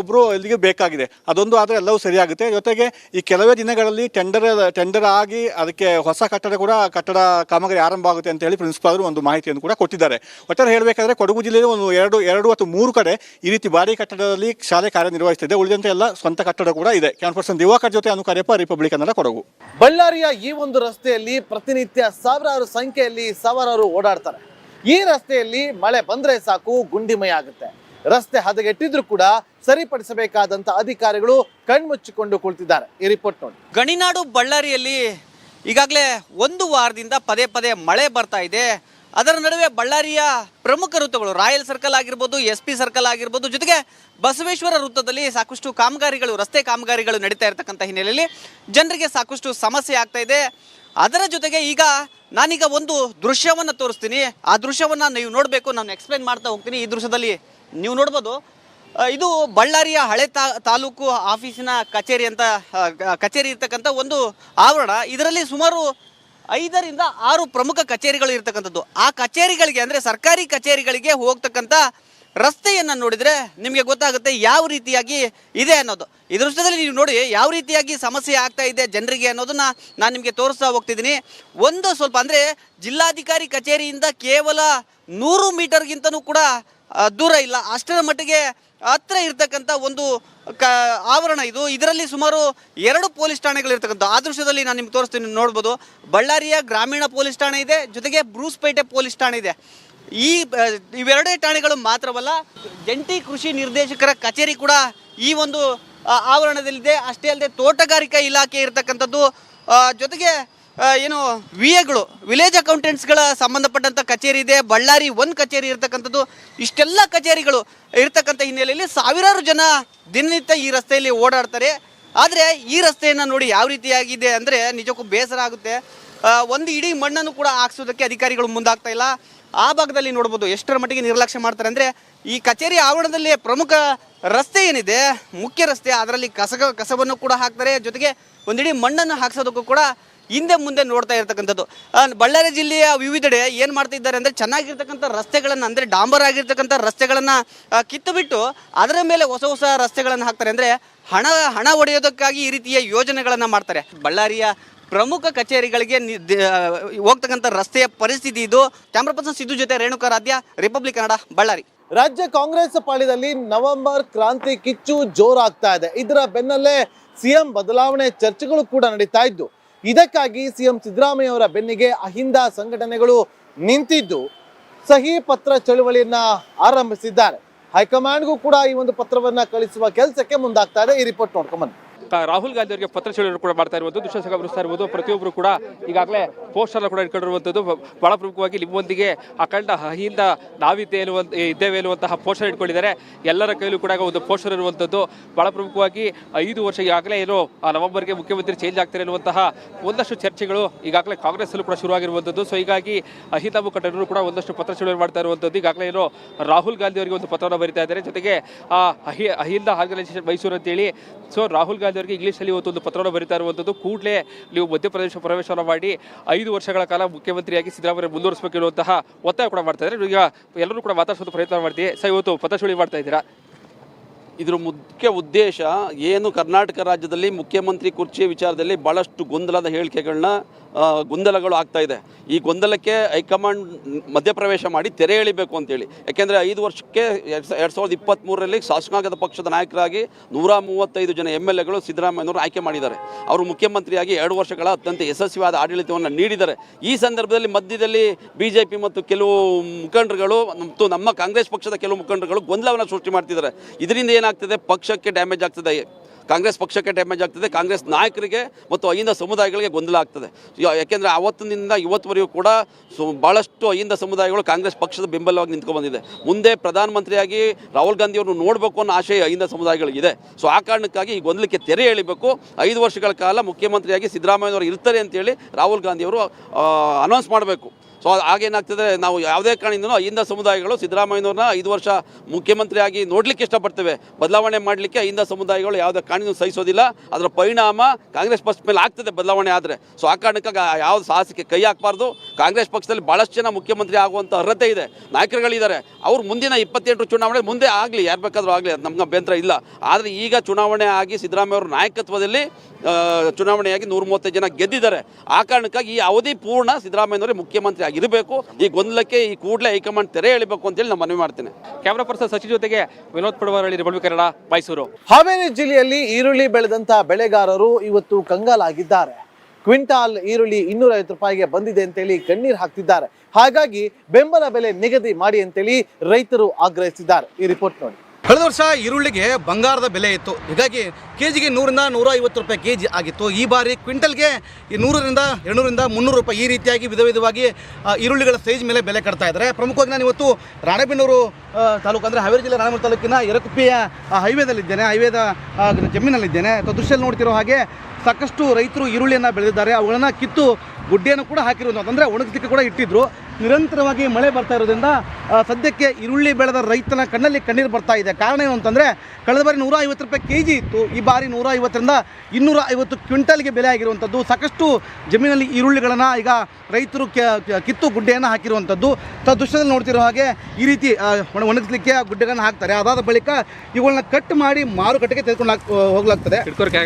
S5: ಒಬ್ಬರು ಇಲ್ಲಿಗೆ ಬೇಕಾಗಿದೆ. ಅದೊಂದು ಆದರೆ ಎಲ್ಲವೂ ಸರಿಯಾಗುತ್ತೆ. ಜೊತೆಗೆ ಈ ಕೆಲವೇ ದಿನಗಳಲ್ಲಿ ಟೆಂಡರ್ ಟೆಂಡರ್ ಆಗಿ ಅದಕ್ಕೆ ಹೊಸ ಕಟ್ಟಡ ಕೂಡ, ಕಟ್ಟಡ ಕಾಮಗಾರಿ ಆರಂಭ ಆಗುತ್ತೆ ಅಂತ ಹೇಳಿ ಪ್ರಿನ್ಸಿಪಾಲರು ಒಂದು ಮಾಹಿತಿಯನ್ನು ಕೂಡ ಕೊಟ್ಟಿದ್ದಾರೆ. ಒಟ್ಟಾರೆ ಹೇಳಬೇಕಾದ್ರೆ ಕೊಡಗು ಜಿಲ್ಲೆಯಲ್ಲಿ ಒಂದು ಎರಡು ಎರಡು ಅಥವಾ ಮೂರು ಕಡೆ ಈ ರೀತಿ ಬಾಡಿ ಕಟ್ಟಡದಲ್ಲಿ ಶಾಲೆ ಕಾರ್ಯನಿರ್ವಹಿಸ್ತಿದೆ. ಉಳಿದಂತೆ ಎಲ್ಲ ಸ್ವಂತ ಕಟ್ಟಡ ಕೂಡ ಇದೆ. ಕ್ಯಾನ್ ಪರ್ಸನ್ ದಿವಾಕರ್ ಜೊತೆ ಅನುಕಾರ್ಯಪ್ಪ ರಿಪಬ್ಲಿಕ್ ಕನ್ನಡ ಕೊಡಗು.
S3: ಬಳ್ಳಾರಿಯ ಈ ಒಂದು ರಸ್ತೆಯಲ್ಲಿ ಪ್ರತಿನಿತ್ಯ ಸಾವಿರಾರು ಸಂಖ್ಯೆಯಲ್ಲಿ ಸಾವಿರಾರು ಓಡಾಡ್ತಾರೆ. ಈ ರಸ್ತೆಯಲ್ಲಿ ಮಳೆ ಬಂದ್ರೆ ಸಾಕು ಗುಂಡಿಮಯ ಆಗುತ್ತೆ. ರಸ್ತೆ ಹದಗೆಟ್ಟಿದ್ರು ಕೂಡ ಸರಿಪಡಿಸಬೇಕಾದಂತ ಅಧಿಕಾರಿಗಳು ಕಣ್ಮುಚ್ಚಿಕೊಂಡು ಕುಳಿತಿದ್ದಾರೆ. ಈ ರಿಪೋರ್ಟ್ ನೋಡಿ.
S6: ಗಣಿನಾಡು ಬಳ್ಳಾರಿಯಲ್ಲಿ ಈಗಾಗಲೇ ಒಂದು ವಾರದಿಂದ ಪದೇ ಪದೇ ಮಳೆ ಬರ್ತಾ ಇದೆ. ಅದರ ನಡುವೆ ಬಳ್ಳಾರಿಯ ಪ್ರಮುಖ ವೃತ್ತಗಳು, ರಾಯಲ್ ಸರ್ಕಲ್ ಆಗಿರ್ಬೋದು, ಎಸ್ ಪಿ ಸರ್ಕಲ್ ಆಗಿರ್ಬೋದು, ಜೊತೆಗೆ ಬಸವೇಶ್ವರ ವೃತ್ತದಲ್ಲಿ ಸಾಕಷ್ಟು ಕಾಮಗಾರಿಗಳು, ರಸ್ತೆ ಕಾಮಗಾರಿಗಳು ನಡೀತಾ ಇರತಕ್ಕಂಥ ಹಿನ್ನೆಲೆಯಲ್ಲಿ ಜನರಿಗೆ ಸಾಕಷ್ಟು ಸಮಸ್ಯೆ ಆಗ್ತಾ ಇದೆ. ಅದರ ಜೊತೆಗೆ ಈಗ ನಾನೀಗ ಒಂದು ದೃಶ್ಯವನ್ನು ತೋರಿಸ್ತೀನಿ. ಆ ದೃಶ್ಯವನ್ನು ನೀವು ನೋಡಬೇಕು, ನಾನು ಎಕ್ಸ್ಪ್ಲೈನ್ ಮಾಡ್ತಾ ಹೋಗ್ತೀನಿ. ಈ ದೃಶ್ಯದಲ್ಲಿ ನೀವು ನೋಡ್ಬೋದು ಇದು ಬಳ್ಳಾರಿಯ ಹಳೆ ತಾ, ತಾಲೂಕು ಆಫೀಸಿನ ಕಚೇರಿ ಅಂತ ಕಚೇರಿ ಇರ್ತಕ್ಕಂಥ ಒಂದು ಆವರಣ. ಇದರಲ್ಲಿ ಸುಮಾರು ಐದರಿಂದ ಆರು ಪ್ರಮುಖ ಕಚೇರಿಗಳು ಇರತಕ್ಕಂಥದ್ದು. ಆ ಕಚೇರಿಗಳಿಗೆ ಅಂದರೆ ಸರ್ಕಾರಿ ಕಚೇರಿಗಳಿಗೆ ಹೋಗ್ತಕ್ಕಂಥ ರಸ್ತೆಯನ್ನು ನೋಡಿದರೆ ನಿಮಗೆ ಗೊತ್ತಾಗುತ್ತೆ ಯಾವ ರೀತಿಯಾಗಿ ಇದೆ ಅನ್ನೋದು. ಈ ದೃಶ್ಯದಲ್ಲಿ ನೀವು ನೋಡಿ ಯಾವ ರೀತಿಯಾಗಿ ಸಮಸ್ಯೆ ಆಗ್ತಾ ಇದೆ ಜನರಿಗೆ ಅನ್ನೋದನ್ನ ನಾನು ನಿಮಗೆ ತೋರಿಸ್ತಾ ಹೋಗ್ತಿದ್ದೀನಿ. ಒಂದು ಸ್ವಲ್ಪ ಅಂದರೆ ಜಿಲ್ಲಾಧಿಕಾರಿ ಕಚೇರಿಯಿಂದ ಕೇವಲ ನೂರು ಮೀಟರ್ಗಿಂತನೂ ಕೂಡ ದೂರ ಇಲ್ಲ. ಅಷ್ಟರ ಮಟ್ಟಿಗೆ ಹತ್ರ ಇರ್ತಕ್ಕಂಥ ಒಂದು ಕ ಆವರಣ ಇದು. ಇದರಲ್ಲಿ ಸುಮಾರು ಎರಡು ಪೊಲೀಸ್ ಠಾಣೆಗಳು ಇರ್ತಕ್ಕಂಥ ಆ ದೃಶ್ಯದಲ್ಲಿ ನಾನು ನಿಮ್ಗೆ ತೋರಿಸ್ತೀನಿ, ನೋಡ್ಬೋದು. ಬಳ್ಳಾರಿಯ ಗ್ರಾಮೀಣ ಪೊಲೀಸ್ ಠಾಣೆ ಇದೆ, ಜೊತೆಗೆ ಬ್ರೂಸ್ಪೇಟೆ ಪೊಲೀಸ್ ಠಾಣೆ ಇದೆ. ಈ ಇವೆರಡೇ ಠಾಣೆಗಳು ಮಾತ್ರವಲ್ಲ, ಜಂಟಿ ಕೃಷಿ ನಿರ್ದೇಶಕರ ಕಚೇರಿ ಕೂಡ ಈ ಒಂದು ಆವರಣದಲ್ಲಿದೆ. ಅಷ್ಟೇ ಅಲ್ಲದೆ ತೋಟಗಾರಿಕಾ ಇಲಾಖೆ ಇರತಕ್ಕಂಥದ್ದು ಜೊತೆಗೆ ಏನು ವಿ ಎಗಳು ವಿಲೇಜ್ ಅಕೌಂಟೆಂಟ್ಸ್ಗಳ ಸಂಬಂಧಪಟ್ಟಂಥ ಕಚೇರಿ ಇದೆ, ಬಳ್ಳಾರಿ ಒಂದು ಕಚೇರಿ ಇರತಕ್ಕಂಥದ್ದು. ಇಷ್ಟೆಲ್ಲ ಕಚೇರಿಗಳು ಇರ್ತಕ್ಕಂಥ ಹಿನ್ನೆಲೆಯಲ್ಲಿ ಸಾವಿರಾರು ಜನ ದಿನನಿತ್ಯ ಈ ರಸ್ತೆಯಲ್ಲಿ ಓಡಾಡ್ತಾರೆ. ಆದರೆ ಈ ರಸ್ತೆಯನ್ನು ನೋಡಿ ಯಾವ ರೀತಿಯಾಗಿದೆ ಅಂದರೆ ನಿಜಕ್ಕೂ ಬೇಸರ ಆಗುತ್ತೆ. ಒಂದು ಇಡೀ ಮಣ್ಣನ್ನು ಕೂಡ ಹಾಕ್ಸೋದಕ್ಕೆ ಅಧಿಕಾರಿಗಳು ಮುಂದಾಗ್ತಾ ಇಲ್ಲ. ಆ ಭಾಗದಲ್ಲಿ ನೋಡ್ಬೋದು ಎಷ್ಟರ ಮಟ್ಟಿಗೆ ನಿರ್ಲಕ್ಷ್ಯ ಮಾಡ್ತಾರೆ ಅಂದರೆ ಈ ಕಚೇರಿ ಆವರಣದಲ್ಲಿ ಪ್ರಮುಖ ರಸ್ತೆ ಏನಿದೆ, ಮುಖ್ಯ ರಸ್ತೆ, ಅದರಲ್ಲಿ ಕಸ ಕಸವನ್ನು ಕೂಡ ಹಾಕ್ತಾರೆ. ಜೊತೆಗೆ ಒಂದಿಡೀ ಮಣ್ಣನ್ನು ಹಾಕ್ಸೋದಕ್ಕೂ ಕೂಡ ಹಿಂದೆ ಮುಂದೆ ನೋಡ್ತಾ ಇರ್ತಕ್ಕಂಥದ್ದು. ಬಳ್ಳಾರಿ ಜಿಲ್ಲೆಯ ವಿವಿಧೆಡೆ ಏನು ಮಾಡ್ತಾ ಇದ್ದಾರೆ ಅಂದರೆ ಚೆನ್ನಾಗಿರ್ತಕ್ಕಂಥ ರಸ್ತೆಗಳನ್ನು ಅಂದರೆ ಡಾಂಬರ್ ಆಗಿರ್ತಕ್ಕಂಥ ರಸ್ತೆಗಳನ್ನು ಕಿತ್ತು ಬಿಟ್ಟು ಅದರ ಮೇಲೆ ಹೊಸ ಹೊಸ ರಸ್ತೆಗಳನ್ನು ಹಾಕ್ತಾರೆ. ಅಂದರೆ ಹಣ ಹಣ ಒಡೆಯೋದಕ್ಕಾಗಿ ಈ ರೀತಿಯ ಯೋಜನೆಗಳನ್ನು ಮಾಡ್ತಾರೆ. ಬಳ್ಳಾರಿಯ ಪ್ರಮುಖ ಕಚೇರಿಗಳಿಗೆ ಹೋಗ್ತಕ್ಕಂಥ ರಸ್ತೆಯ ಪರಿಸ್ಥಿತಿ ಇದು. ಕ್ಯಾಮ್ರಾ ಪರ್ಸನ್ ಸಿದ್ದು ಜೊತೆ ರೇಣುಕಾ ರಾಧ್ಯ ರಿಪಬ್ಲಿಕ್ ಕನ್ನಡ, ಬಳ್ಳಾರಿ.
S3: ರಾಜ್ಯ ಕಾಂಗ್ರೆಸ್ ಪಾಳಿದಲ್ಲಿ ನವೆಂಬರ್ ಕ್ರಾಂತಿ ಕಿಚ್ಚು ಜೋರಾಗ್ತಾ ಇದೆ. ಇದರ ಬೆನ್ನಲ್ಲೇ ಸಿಎಂ ಬದಲಾವಣೆ ಚರ್ಚೆಗಳು ಕೂಡ ನಡೀತಾ ಇದ್ದು ಇದಕ್ಕಾಗಿ ಸಿಎಂ ಸಿದ್ದರಾಮಯ್ಯ ಅವರ ಬೆನ್ನಿಗೆ ಅಹಿಂದ ಸಂಘಟನೆಗಳು ನಿಂತಿದ್ದು ಸಹಿ ಪತ್ರ ಚಳುವಳಿಯನ್ನ ಆರಂಭಿಸಿದ್ದಾರೆ. ಹೈಕಮಾಂಡ್ಗೂ ಕೂಡ ಈ ಒಂದು ಪತ್ರವನ್ನ ಕಳಿಸುವ ಕೆಲಸಕ್ಕೆ ಮುಂದಾಗ್ತಾ ಇದೆ. ಈ ರಿಪೋರ್ಟ್ ನೋಡ್ಕೊಂಬನ್ನಿ
S7: ಕ- ರಾಹುಲ್ ಗಾಂಧಿ ಅವರಿಗೆ ಪತ್ರ ಚಳವಳಿ ಕೂಡ ಮಾಡ್ತಾ ಇರುವುದು ದುಶ್ಮನ್ ಗಮನಿಸ್ತಾ ಇರ್ಬೋದು. ಪ್ರತಿಯೊಬ್ಬರು ಕೂಡ ಈಗಾಗಲೇ ಪೋಸ್ಟರ್ ಕೂಡ ಇಟ್ಕೊಂಡಿರುವಂಥದ್ದು. ಬಹಳ ಪ್ರಮುಖವಾಗಿ ನಿಮ್ಮೊಂದಿಗೆ ಅಖಂಡ ಅಹಿಂದ ನಾವಿದ್ದೇ ಇರುವಂತ ಇದ್ದೇವೆ ಎನ್ನುವಂತಹ ಪೋಸ್ಟರ್ ಇಟ್ಕೊಂಡಿದ್ದಾರೆ. ಎಲ್ಲರ ಕೈಲೂ ಕೂಡ ಒಂದು ಪೋಸ್ಟರ್ ಇರುವಂಥದ್ದು. ಬಹಳ ಪ್ರಮುಖವಾಗಿ ಐದು ವರ್ಷ ಈಗಾಗಲೇ ಏನು ನವೆಂಬರ್ಗೆ ಮುಖ್ಯಮಂತ್ರಿ ಚೇಂಜ್ ಆಗ್ತಾರೆ ಎನ್ನುವಂತಹ ಒಂದಷ್ಟು ಚರ್ಚೆಗಳು ಈಗಾಗಲೇ ಕಾಂಗ್ರೆಸ್ ಅಲ್ಲೂ ಕೂಡ ಶುರುವಾಗಿರುವಂಥದ್ದು ಸೊ ಹೀಗಾಗಿ ಅಹಿಂದ ಮುಖಂಡರು ಕೂಡ ಒಂದಷ್ಟು ಪತ್ರ ಚಳುವಳಿ ಮಾಡ್ತಾ ಇರುವಂಥದ್ದು. ಈಗಾಗಲೇ ಏನು ರಾಹುಲ್ ಗಾಂಧಿ ಅವರಿಗೆ ಒಂದು ಪತ್ರವನ್ನು ಬರೀತಾ ಇದ್ದಾರೆ. ಜೊತೆಗೆ ಅಹಿಂದ ಆರ್ಗನೈಸೇಷನ್ ಮೈಸೂರು ಅಂತೇಳಿ. ಸೊ ರಾಹುಲ್ ಗಾಂಧಿ ಅವರಿಗೆ ಇಂಗ್ಲೀಷಲ್ಲಿ ಇವತ್ತು ಒಂದು ಪತ್ರವನ್ನು ಬರೀತಾ ಇರುವಂಥದ್ದು ಕೂಡಲೇ ನೀವು ಮಧ್ಯಪ್ರದೇಶ ಪ್ರವೇಶವನ್ನು ಮಾಡಿ ಐದು ವರ್ಷಗಳ ಕಾಲ ಮುಖ್ಯಮಂತ್ರಿಯಾಗಿ ಸಿದ್ದರಾಮಯ್ಯ ಮುಂದುವರಿಸಬೇಕು ಇರುವಂತಹ ಒತ್ತಾಯ ಕೂಡ ಮಾಡ್ತಾ ಇದ್ದಾರೆ. ಈಗ ಎಲ್ಲರೂ ಕೂಡ ಮಾತಾಡಿಸೋದು ಪ್ರಯತ್ನ ಮಾಡ್ತೀವಿ. ಸರ್, ಇವತ್ತು ಪತ್ರ ಚಳುವಳಿ ಮಾಡ್ತಾ ಇದ್ದೀರಾ?
S8: ಇದ್ರ ಮುಖ್ಯ ಉದ್ದೇಶ ಏನು ಕರ್ನಾಟಕ ರಾಜ್ಯದಲ್ಲಿ ಮುಖ್ಯಮಂತ್ರಿ ಕುರ್ಚಿ ವಿಚಾರದಲ್ಲಿ ಭಾಳಷ್ಟು ಗೊಂದಲದ ಹೇಳಿಕೆಗಳನ್ನ ಗೊಂದಲಗಳು ಆಗ್ತಾ ಇದೆ. ಈ ಗೊಂದಲಕ್ಕೆ ಹೈಕಮಾಂಡ್ ಮಧ್ಯಪ್ರವೇಶ ಮಾಡಿ ತೆರೆ ಎಳಿಬೇಕು ಅಂತೇಳಿ. ಯಾಕೆಂದರೆ ಐದು ವರ್ಷಕ್ಕೆ ಎರಡು ಸಾವಿರದ ಇಪ್ಪತ್ತ್ಮೂರರಲ್ಲಿ ಶಾಸಕಾಂಗದ ಪಕ್ಷದ ನಾಯಕರಾಗಿ ನೂರ ಮೂವತ್ತೈದು ಜನ ಎಂ ಎಲ್ ಎಗಳು ಸಿದ್ದರಾಮಯ್ಯನವರು ಆಯ್ಕೆ ಮಾಡಿದ್ದಾರೆ. ಅವರು ಮುಖ್ಯಮಂತ್ರಿಯಾಗಿ ಎರಡು ವರ್ಷಗಳ ಅತ್ಯಂತ ಯಶಸ್ವಿಯಾದ ಆಡಳಿತವನ್ನು ನೀಡಿದ್ದಾರೆ. ಈ ಸಂದರ್ಭದಲ್ಲಿ ಮಧ್ಯದಲ್ಲಿ ಬಿ ಜೆ ಪಿ ಮತ್ತು ಕೆಲವು ಮುಖಂಡರುಗಳು ಮತ್ತು ನಮ್ಮ ಕಾಂಗ್ರೆಸ್ ಪಕ್ಷದ ಕೆಲವು ಮುಖಂಡರುಗಳು ಗೊಂದಲವನ್ನು ಸೃಷ್ಟಿ ಮಾಡ್ತಿದ್ದಾರೆ. ಇದರಿಂದ ಏನಾಗ್ತದೆ? ಪಕ್ಷಕ್ಕೆ ಡ್ಯಾಮೇಜ್ ಆಗ್ತದೆ. ಕಾಂಗ್ರೆಸ್ ಪಕ್ಷಕ್ಕೆ ಡ್ಯಾಮೇಜ್ ಆಗ್ತದೆ. ಕಾಂಗ್ರೆಸ್ ನಾಯಕರಿಗೆ ಮತ್ತು ಅಹಿಂದ ಸಮುದಾಯಗಳಿಗೆ ಗೊಂದಲ ಆಗ್ತದೆ. ಯಾಕೆಂದರೆ ಅವತ್ತಿನಿಂದ ಇವತ್ತುವರೆಗೂ ಕೂಡ ಸು ಭಾಳಷ್ಟು ಅಹಿಂದ ಸಮುದಾಯಗಳು ಕಾಂಗ್ರೆಸ್ ಪಕ್ಷದ ಬೆಂಬಲವಾಗಿ ನಿಂತ್ಕೊಂಡು ಬಂದಿದೆ. ಮುಂದೆ ಪ್ರಧಾನಮಂತ್ರಿಯಾಗಿ ರಾಹುಲ್ ಗಾಂಧಿ ನೋಡಬೇಕು ಅನ್ನೋ ಆಶಯ ಅಹಿಂದ ಸಮುದಾಯಗಳಿಗಿದೆ. ಸೊ ಆ ಕಾರಣಕ್ಕಾಗಿ ಈ ಗೊಂದಲಕ್ಕೆ ತೆರೆ ಎಳಿಬೇಕು. ಐದು ವರ್ಷಗಳ ಕಾಲ ಮುಖ್ಯಮಂತ್ರಿಯಾಗಿ ಸಿದ್ದರಾಮಯ್ಯನವರು ಇರ್ತಾರೆ ಅಂತೇಳಿ ರಾಹುಲ್ ಗಾಂಧಿಯವರು ಅನೌನ್ಸ್ ಮಾಡಬೇಕು. ಸೊ ಆಗೇನಾಗ್ತದೆ ನಾವು ಯಾವುದೇ ಕಾರಣದಿಂದನೂ ಅಹಿಂದ ಸಮುದಾಯಗಳು ಸಿದ್ದರಾಮಯ್ಯನವ್ರನ್ನ ಐದು ವರ್ಷ ಮುಖ್ಯಮಂತ್ರಿಯಾಗಿ ನೋಡಲಿಕ್ಕೆ ಇಷ್ಟಪಡ್ತೇವೆ. ಬದಲಾವಣೆ ಮಾಡಲಿಕ್ಕೆ ಅಹಿಂದ ಸಮುದಾಯಗಳು ಯಾವುದೇ ಕಾರಣದಿಂದ ಸಹಿಸೋದಿಲ್ಲ. ಅದರ ಪರಿಣಾಮ ಕಾಂಗ್ರೆಸ್ ಪಕ್ಷ ಮೇಲೆ ಆಗ್ತದೆ ಬದಲಾವಣೆ ಆದರೆ. ಸೊ ಆ ಕಾರಣಕ್ಕಾಗಿ ಯಾವ ಸಾಹಸಕ್ಕೆ ಕೈ ಹಾಕಬಾರ್ದು. ಕಾಂಗ್ರೆಸ್ ಪಕ್ಷದಲ್ಲಿ ಭಾಳಷ್ಟು ಜನ ಮುಖ್ಯಮಂತ್ರಿ ಆಗುವಂಥ ಅರ್ಹತೆ ಇದೆ. ನಾಯಕರುಗಳಿದ್ದಾರೆ. ಅವ್ರು ಮುಂದಿನ ಇಪ್ಪತ್ತೆಂಟು ಚುನಾವಣೆ ಮುಂದೆ ಆಗಲಿ, ಯಾರು ಬೇಕಾದರೂ ಆಗಲಿ, ಅದು ನಮ್ಗೆ ಅಭ್ಯಂತರ ಇಲ್ಲ. ಆದರೆ ಈಗ ಚುನಾವಣೆ ಆಗಿ ಸಿದ್ದರಾಮಯ್ಯ ಅವರ ನಾಯಕತ್ವದಲ್ಲಿ ಚುನಾವಣೆಯಾಗಿ ನೂರ ಮೂವತ್ತೈದು ಜನ ಗೆದ್ದಿದ್ದಾರೆ. ಆ ಕಾರಣಕ್ಕಾಗಿ ಈ ಅವಧಿ ಪೂರ್ಣ ಸಿದ್ದರಾಮಯ್ಯನವರೇ ಮುಖ್ಯಮಂತ್ರಿ ಆಗಿರಬೇಕು. ಈ ಗೊಂದಲಕ್ಕೆ ಈ ಕೂಡಲೇ ಹೈಕಮಾಂಡ್ ತೆರೆ ಎಳಿಬೇಕು ಅಂತೇಳಿ ನಾನು ಮನವಿ ಮಾಡ್ತೇನೆ.
S7: ಕ್ಯಾಮ್ರಾ ಪರ್ಸನ್ ಸಚಿವ ಜೊತೆಗೆ ವಿನೋದ್ ಪಡವರಳ್ಳಿ ರಿಪಬ್ಲಿಕ್ ಕನ್ನಡ ಮೈಸೂರು.
S3: ಹಾವೇರಿ ಜಿಲ್ಲೆಯಲ್ಲಿ ಈರುಳ್ಳಿ ಬೆಳೆದಂತಹ ಬೆಳೆಗಾರರು ಇವತ್ತು ಕಂಗಾಲಾಗಿದ್ದಾರೆ. ಕ್ವಿಂಟಾಲ್ ಈರುಳ್ಳಿ ಇನ್ನೂರ ಐವತ್ತು ರೂಪಾಯಿಗೆ ಬಂದಿದೆ ಅಂತೇಳಿ ಕಣ್ಣೀರು ಹಾಕ್ತಿದ್ದಾರೆ. ಹಾಗಾಗಿ ಬೆಂಬಲ ಬೆಲೆ ನಿಗದಿ ಮಾಡಿ ಅಂತೇಳಿ ರೈತರು ಆಗ್ರಹಿಸಿದ್ದಾರೆ. ಈ ರಿಪೋರ್ಟ್ ನೋಡಿ.
S9: ಕಳೆದ ವರ್ಷ ಈರುಳ್ಳಿಗೆ ಬಂಗಾರದ ಬೆಲೆ ಇತ್ತು. ಹೀಗಾಗಿ ಕೆ ಜಿಗೆ ನೂರಿಂದ ನೂರ ಐವತ್ತು ರೂಪಾಯಿ ಕೆ ಜಿ ಆಗಿತ್ತು. ಈ ಬಾರಿ ಕ್ವಿಂಟಲ್ಗೆ ಈ ನೂರರಿಂದ ಎರಡುನೂರಿಂದ ಮುನ್ನೂರು ರೂಪಾಯಿ ಈ ರೀತಿಯಾಗಿ ವಿಧ ವಿಧವಾಗಿ ಈರುಳ್ಳಿಗಳ ಸೈಜ್ ಮೇಲೆ ಬೆಲೆ ಕಟ್ತಾ ಇದ್ದಾರೆ. ಪ್ರಮುಖವಾಗಿ ನಾನು ಇವತ್ತು ರಾಣೆಬೆನ್ನೂರು ತಾಲೂಕು ಅಂದರೆ ಹಾವೇರಿ ಜಿಲ್ಲೆ ರಾಣೆಬೆನ್ನೂರು ತಾಲೂಕಿನ ಎರಕುಪ್ಪಿಯ ಹೈವೇದಲ್ಲಿದ್ದೇನೆ ಹೈವೇದ ಜಮೀನಲ್ಲಿದ್ದೇನೆ. ಅಥವಾ ದೃಶ್ಯದಲ್ಲಿ ನೋಡ್ತಿರೋ ಹಾಗೆ ಸಾಕಷ್ಟು ರೈತರು ಈರುಳ್ಳಿಯನ್ನು ಬೆಳೆದಿದ್ದಾರೆ. ಅವುಗಳನ್ನು ಕಿತ್ತು ಗುಡ್ಡೆಯನ್ನು ಕೂಡ ಹಾಕಿರೋದು ಅಂದರೆ ಒಣಗಿಸಲಿಕ್ಕೆ ಕೂಡ ಇಟ್ಟಿದ್ರು. ನಿರಂತರವಾಗಿ ಮಳೆ ಬರ್ತಾ ಇರೋದ್ರಿಂದ ಸದ್ಯಕ್ಕೆ ಈರುಳ್ಳಿ ಬೆಳೆದ ರೈತನ ಕಣ್ಣಲ್ಲಿ ಕಣ್ಣೀರು ಬರ್ತಾ ಇದೆ. ಕಾರಣ ಏನು ಅಂತಂದರೆ ಕಳೆದ ಬಾರಿ ನೂರ ಐವತ್ತು ರೂಪಾಯಿ ಕೆ ಜಿ ಇತ್ತು. ಈ ಬಾರಿ ನೂರ ಐವತ್ತರಿಂದ ಇನ್ನೂರ ಐವತ್ತು ಕ್ವಿಂಟಲ್ಗೆ ಬೆಲೆ ಆಗಿರುವಂಥದ್ದು. ಸಾಕಷ್ಟು ಜಮೀನಲ್ಲಿ ಈರುಳ್ಳಿಗಳನ್ನು ಈಗ ರೈತರು ಕಿತ್ತು ಗುಡ್ಡೆಯನ್ನು ಹಾಕಿರುವಂಥದ್ದು. ದೃಶ್ಯದಲ್ಲಿ ನೋಡ್ತಿರೋ ಹಾಗೆ ಈ ರೀತಿ ಒಣಗಿಸ್ಲಿಕ್ಕೆ ಗುಡ್ಡೆಗಳನ್ನು ಹಾಕ್ತಾರೆ. ಅದಾದ ಬಳಿಕ ಇವುಗಳನ್ನ ಕಟ್ ಮಾಡಿ ಮಾರುಕಟ್ಟೆಗೆ ತೆಗೆದುಕೊಂಡು ಹಾಕ್- ಹೋಗ್ಲಾಗ್ತದೆ.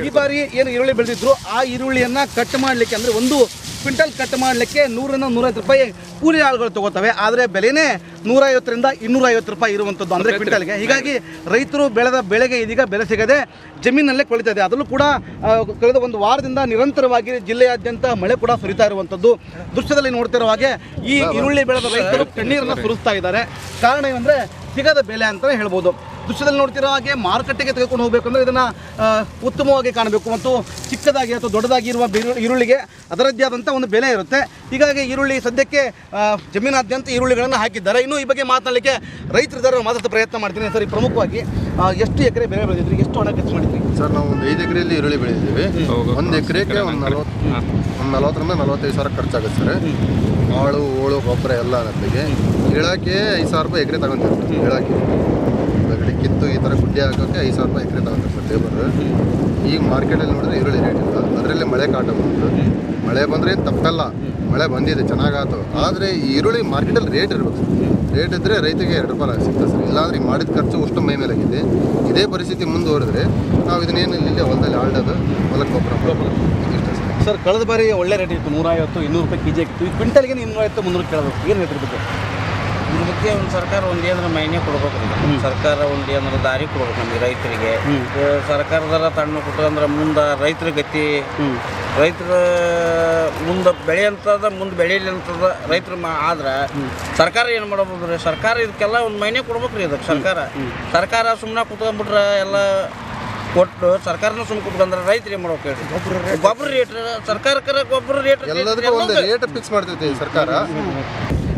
S9: ಈ ಬಾರಿ ಏನು ಈರುಳ್ಳಿ ಬೆಳೆದಿದ್ರು ಆ ಈರುಳ್ಳಿಯನ್ನು ಕಟ್ ಮಾಡಲಿಕ್ಕೆ ಅಂದರೆ ಒಂದು ಕ್ವಿಂಟಲ್ ಕಟ್ ಮಾಡಲಿಕ್ಕೆ ನೂರರಿಂದ ನೂರೈವತ್ತು ರೂಪಾಯಿ ಕೂಲಿ ಆಳುಗಳು ತಗೋತವೆ ಆದರೆ ಬೆಲೆನೇ ನೂರೈವತ್ತರಿಂದ ಇನ್ನೂರ ಐವತ್ತು ರೂಪಾಯಿ ಇರುವಂಥದ್ದು ಅಂದರೆ ಕ್ವಿಂಟಲ್ಗೆ. ಹೀಗಾಗಿ ರೈತರು ಬೆಳೆದ ಬೆಳೆಗೆ ಇದೀಗ ಬೆಲೆ ಸಿಗದೆ ಜಮೀನಲ್ಲೇ ಕೊಳಿತಾ ಇದೆ ಅದರಲ್ಲೂ ಕೂಡ ಕಳೆದ ಒಂದು ವಾರದಿಂದ ನಿರಂತರವಾಗಿ ಜಿಲ್ಲೆಯಾದ್ಯಂತ ಮಳೆ ಕೂಡ ಸುರಿತಾ ಇರುವಂಥದ್ದು ದೃಶ್ಯದಲ್ಲಿ ನೋಡ್ತಿರೋ ಹಾಗೆ ಈ ಈರುಳ್ಳಿ ಬೆಳೆದ ರೈತರು ಕಣ್ಣೀರನ್ನು ಸುರಿಸ್ತಾ ಇದ್ದಾರೆ. ಕಾರಣ ಏನಂದರೆ ಸಿಗದ ಬೆಲೆ ಅಂತಲೇ ಹೇಳ್ಬೋದು. ದೃಶ್ಯದಲ್ಲಿ ನೋಡ್ತಿರೋ ಹಾಗೆ ಮಾರುಕಟ್ಟೆಗೆ ತೆಗೆದುಕೊಂಡು ಹೋಗಬೇಕು ಅಂದರೆ ಇದನ್ನು ಉತ್ತಮವಾಗಿ ಕಾಣಬೇಕು ಮತ್ತು ಚಿಕ್ಕದಾಗಿ ಅಥವಾ ದೊಡ್ಡದಾಗಿ ಇರುವ ಈರುಳ್ಳಿಗೆ ಅದರದ್ದೇ ಆದಂಥ ಒಂದು ಬೆಲೆ ಇರುತ್ತೆ. ಹೀಗಾಗಿ ಈರುಳ್ಳಿ ಸದ್ಯಕ್ಕೆ ಜಮೀನಾದ್ಯಂತ ಈರುಳ್ಳಿಗಳನ್ನು ಹಾಕಿದ್ದಾರೆ. ಇನ್ನು ಈ ಬಗ್ಗೆ ಮಾತನಾಡಲಿಕ್ಕೆ ರೈತರಿದ್ದಾರೆ ಮಾತಾಡೋ ಪ್ರಯತ್ನ ಮಾಡ್ತೀನಿ. ಸರ್ ಈ ಪ್ರಮುಖವಾಗಿ ಎಷ್ಟು ಎಕರೆ ಬೆಳೆ ಬೆಳೆದಿದ್ರಿ? ಎಷ್ಟು ಹಣ ಖರ್ಚು ಮಾಡಿದ್ರಿ?
S10: ಸರ್ ನಾವು ಒಂದು ಐದು ಎಕರೆಯಲ್ಲಿ ಈರುಳ್ಳಿ ಬೆಳೆದಿದ್ದೀವಿ. ಒಂದು ಎಕರೆಗೆ ಒಂದು ನಲವತ್ತು ಒಂದು ನಲವತ್ತರಿಂದ ನಲವತ್ತೈದು ಸಾವಿರ ಖರ್ಚಾಗುತ್ತೆ ಸರ್. ಆಳು ಹೋಳು ಗೊಬ್ಬರ ಎಲ್ಲ ನಮಗೆ. ಹೇಳೋಕ್ಕೆ ಐದು ಸಾವಿರ ರೂಪಾಯಿ ಎಕರೆ ತಗೊಂತಿರ್ತಾರೆ ಹೇಳೋಕ್ಕೆ ಒಳಗಡೆ ಕಿತ್ತು ಈ ಥರ ಗುಡ್ಡೆ ಹಾಕೋಕ್ಕೆ ಐದು ಸಾವಿರ ರೂಪಾಯಿ ಎಕರೆ ತಗೊಂತಿರ್ತಾರೆ ಲೇಬರ್ ಈಗ ಮಾರ್ಕೆಟಲ್ಲಿ ನೋಡಿದ್ರೆ ಈರುಳ್ಳಿ ರೇಟ್ ಇಲ್ಲ. ಅದರಲ್ಲಿ ಮಳೆ ಕಾಟ ಬಂತು. ಮಳೆ ಬಂದರೆ ತಪ್ಪಲ್ಲ. ಮಳೆ ಬಂದಿದೆ ಚೆನ್ನಾಗಾಯ್ತು ಆದರೆ ಈರುಳ್ಳಿ ಮಾರ್ಕೆಟಲ್ಲಿ ರೇಟ್ ಇರಬೇಕು. ರೇಟ್ ಇದ್ದರೆ ರೈತರಿಗೆ ಎರಡು ರೂಪಾಯಿ ಸಿಗ್ತದೆ ಸರ್. ಇಲ್ಲಾಂದ್ರೆ ಮಾಡಿದ ಖರ್ಚು ಅಷ್ಟು ಮೈ ಮೇಲೆ ಆಗಿದೆ ಇದೇ ಪರಿಸ್ಥಿತಿ ಮುಂದುವರೆದ್ರೆ ನಾವು ಇದನ್ನೇನು ಇಲ್ಲಿ ಹೊಲದಲ್ಲಿ ಆಲ್ಡೋದು ಹೊಲಕ್ಕೆ ಗೊಬ್ಬರ. ಸರ್
S9: ಕಳೆದ ಬಾರಿ ಒಳ್ಳೆ ರೇಟ್ ಇತ್ತು ನೂರ ಐವತ್ತು ಇನ್ನೂರು ರೂಪಾಯಿ ಕೆ ಜಿ ಆಗಿತ್ತು ಈ ಕ್ವಿಂಟಲ್ಗೆ ಇನ್ನೂರ ಐವತ್ತು ಮುನ್ನೂರು ಕೇಳಬೇಕು ಏನು ಹೇಳ್ತಿರ್ ಬಗ್ಗೆ?
S11: ಇದ್ರ ಬಗ್ಗೆ ಒಂದು ಸರ್ಕಾರ ಒಂದು ಏನಾರ ಮೈನೆ ಕೊಡ್ಬೇಕು ಸರ್ಕಾರ ಒಂದು ಏನಾರ ದಾರಿ ಕೊಡ್ಬೇಕು ನಮಗೆ ರೈತರಿಗೆ. ಸರ್ಕಾರದಲ್ಲ ತಣ್ಣು ಕೊಟ್ಟಂದ್ರೆ ಮುಂದೆ ರೈತರ ಗತಿ ರೈತರ ಮುಂದೆ ಬೆಳೆಯಂತದ ಮುಂದೆ ಬೆಳೆಯಲಿ ಅಂತದ ರೈತರು ಮಾ ಆದ್ರೆ ಸರ್ಕಾರ ಏನು ಮಾಡಬಹುದು ರೀ? ಸರ್ಕಾರ ಇದಕ್ಕೆಲ್ಲ ಒಂದು ಮೈನೆ ಕೊಡ್ಬೇಕು ರೀ ಅದಕ್ಕೆ ಸರ್ಕಾರ. ಸರ್ಕಾರ ಸುಮ್ಮನೆ ಕುತ್ಕೊಂಡ್ಬಿಟ್ರೆ ಎಲ್ಲ ಕೊಟ್ಟು ಸರ್ಕಾರನ ಸುಮ್ ಕುತ್ಕೊಂಡ್ರೆ ರೈತರು ಏನು ಮಾಡೋಕೆ ಗೊಬ್ಬರ ರೇಟ್. ಸರ್ಕಾರಕ್ಕೆ ಗೊಬ್ಬರ ರೇಟ್
S12: ಎಲ್ಲದಕ್ಕೂ ಒಂದು ರೇಟ್ ಫಿಕ್ಸ್ ಮಾಡ್ತೈತಿ ಸರ್ಕಾರ.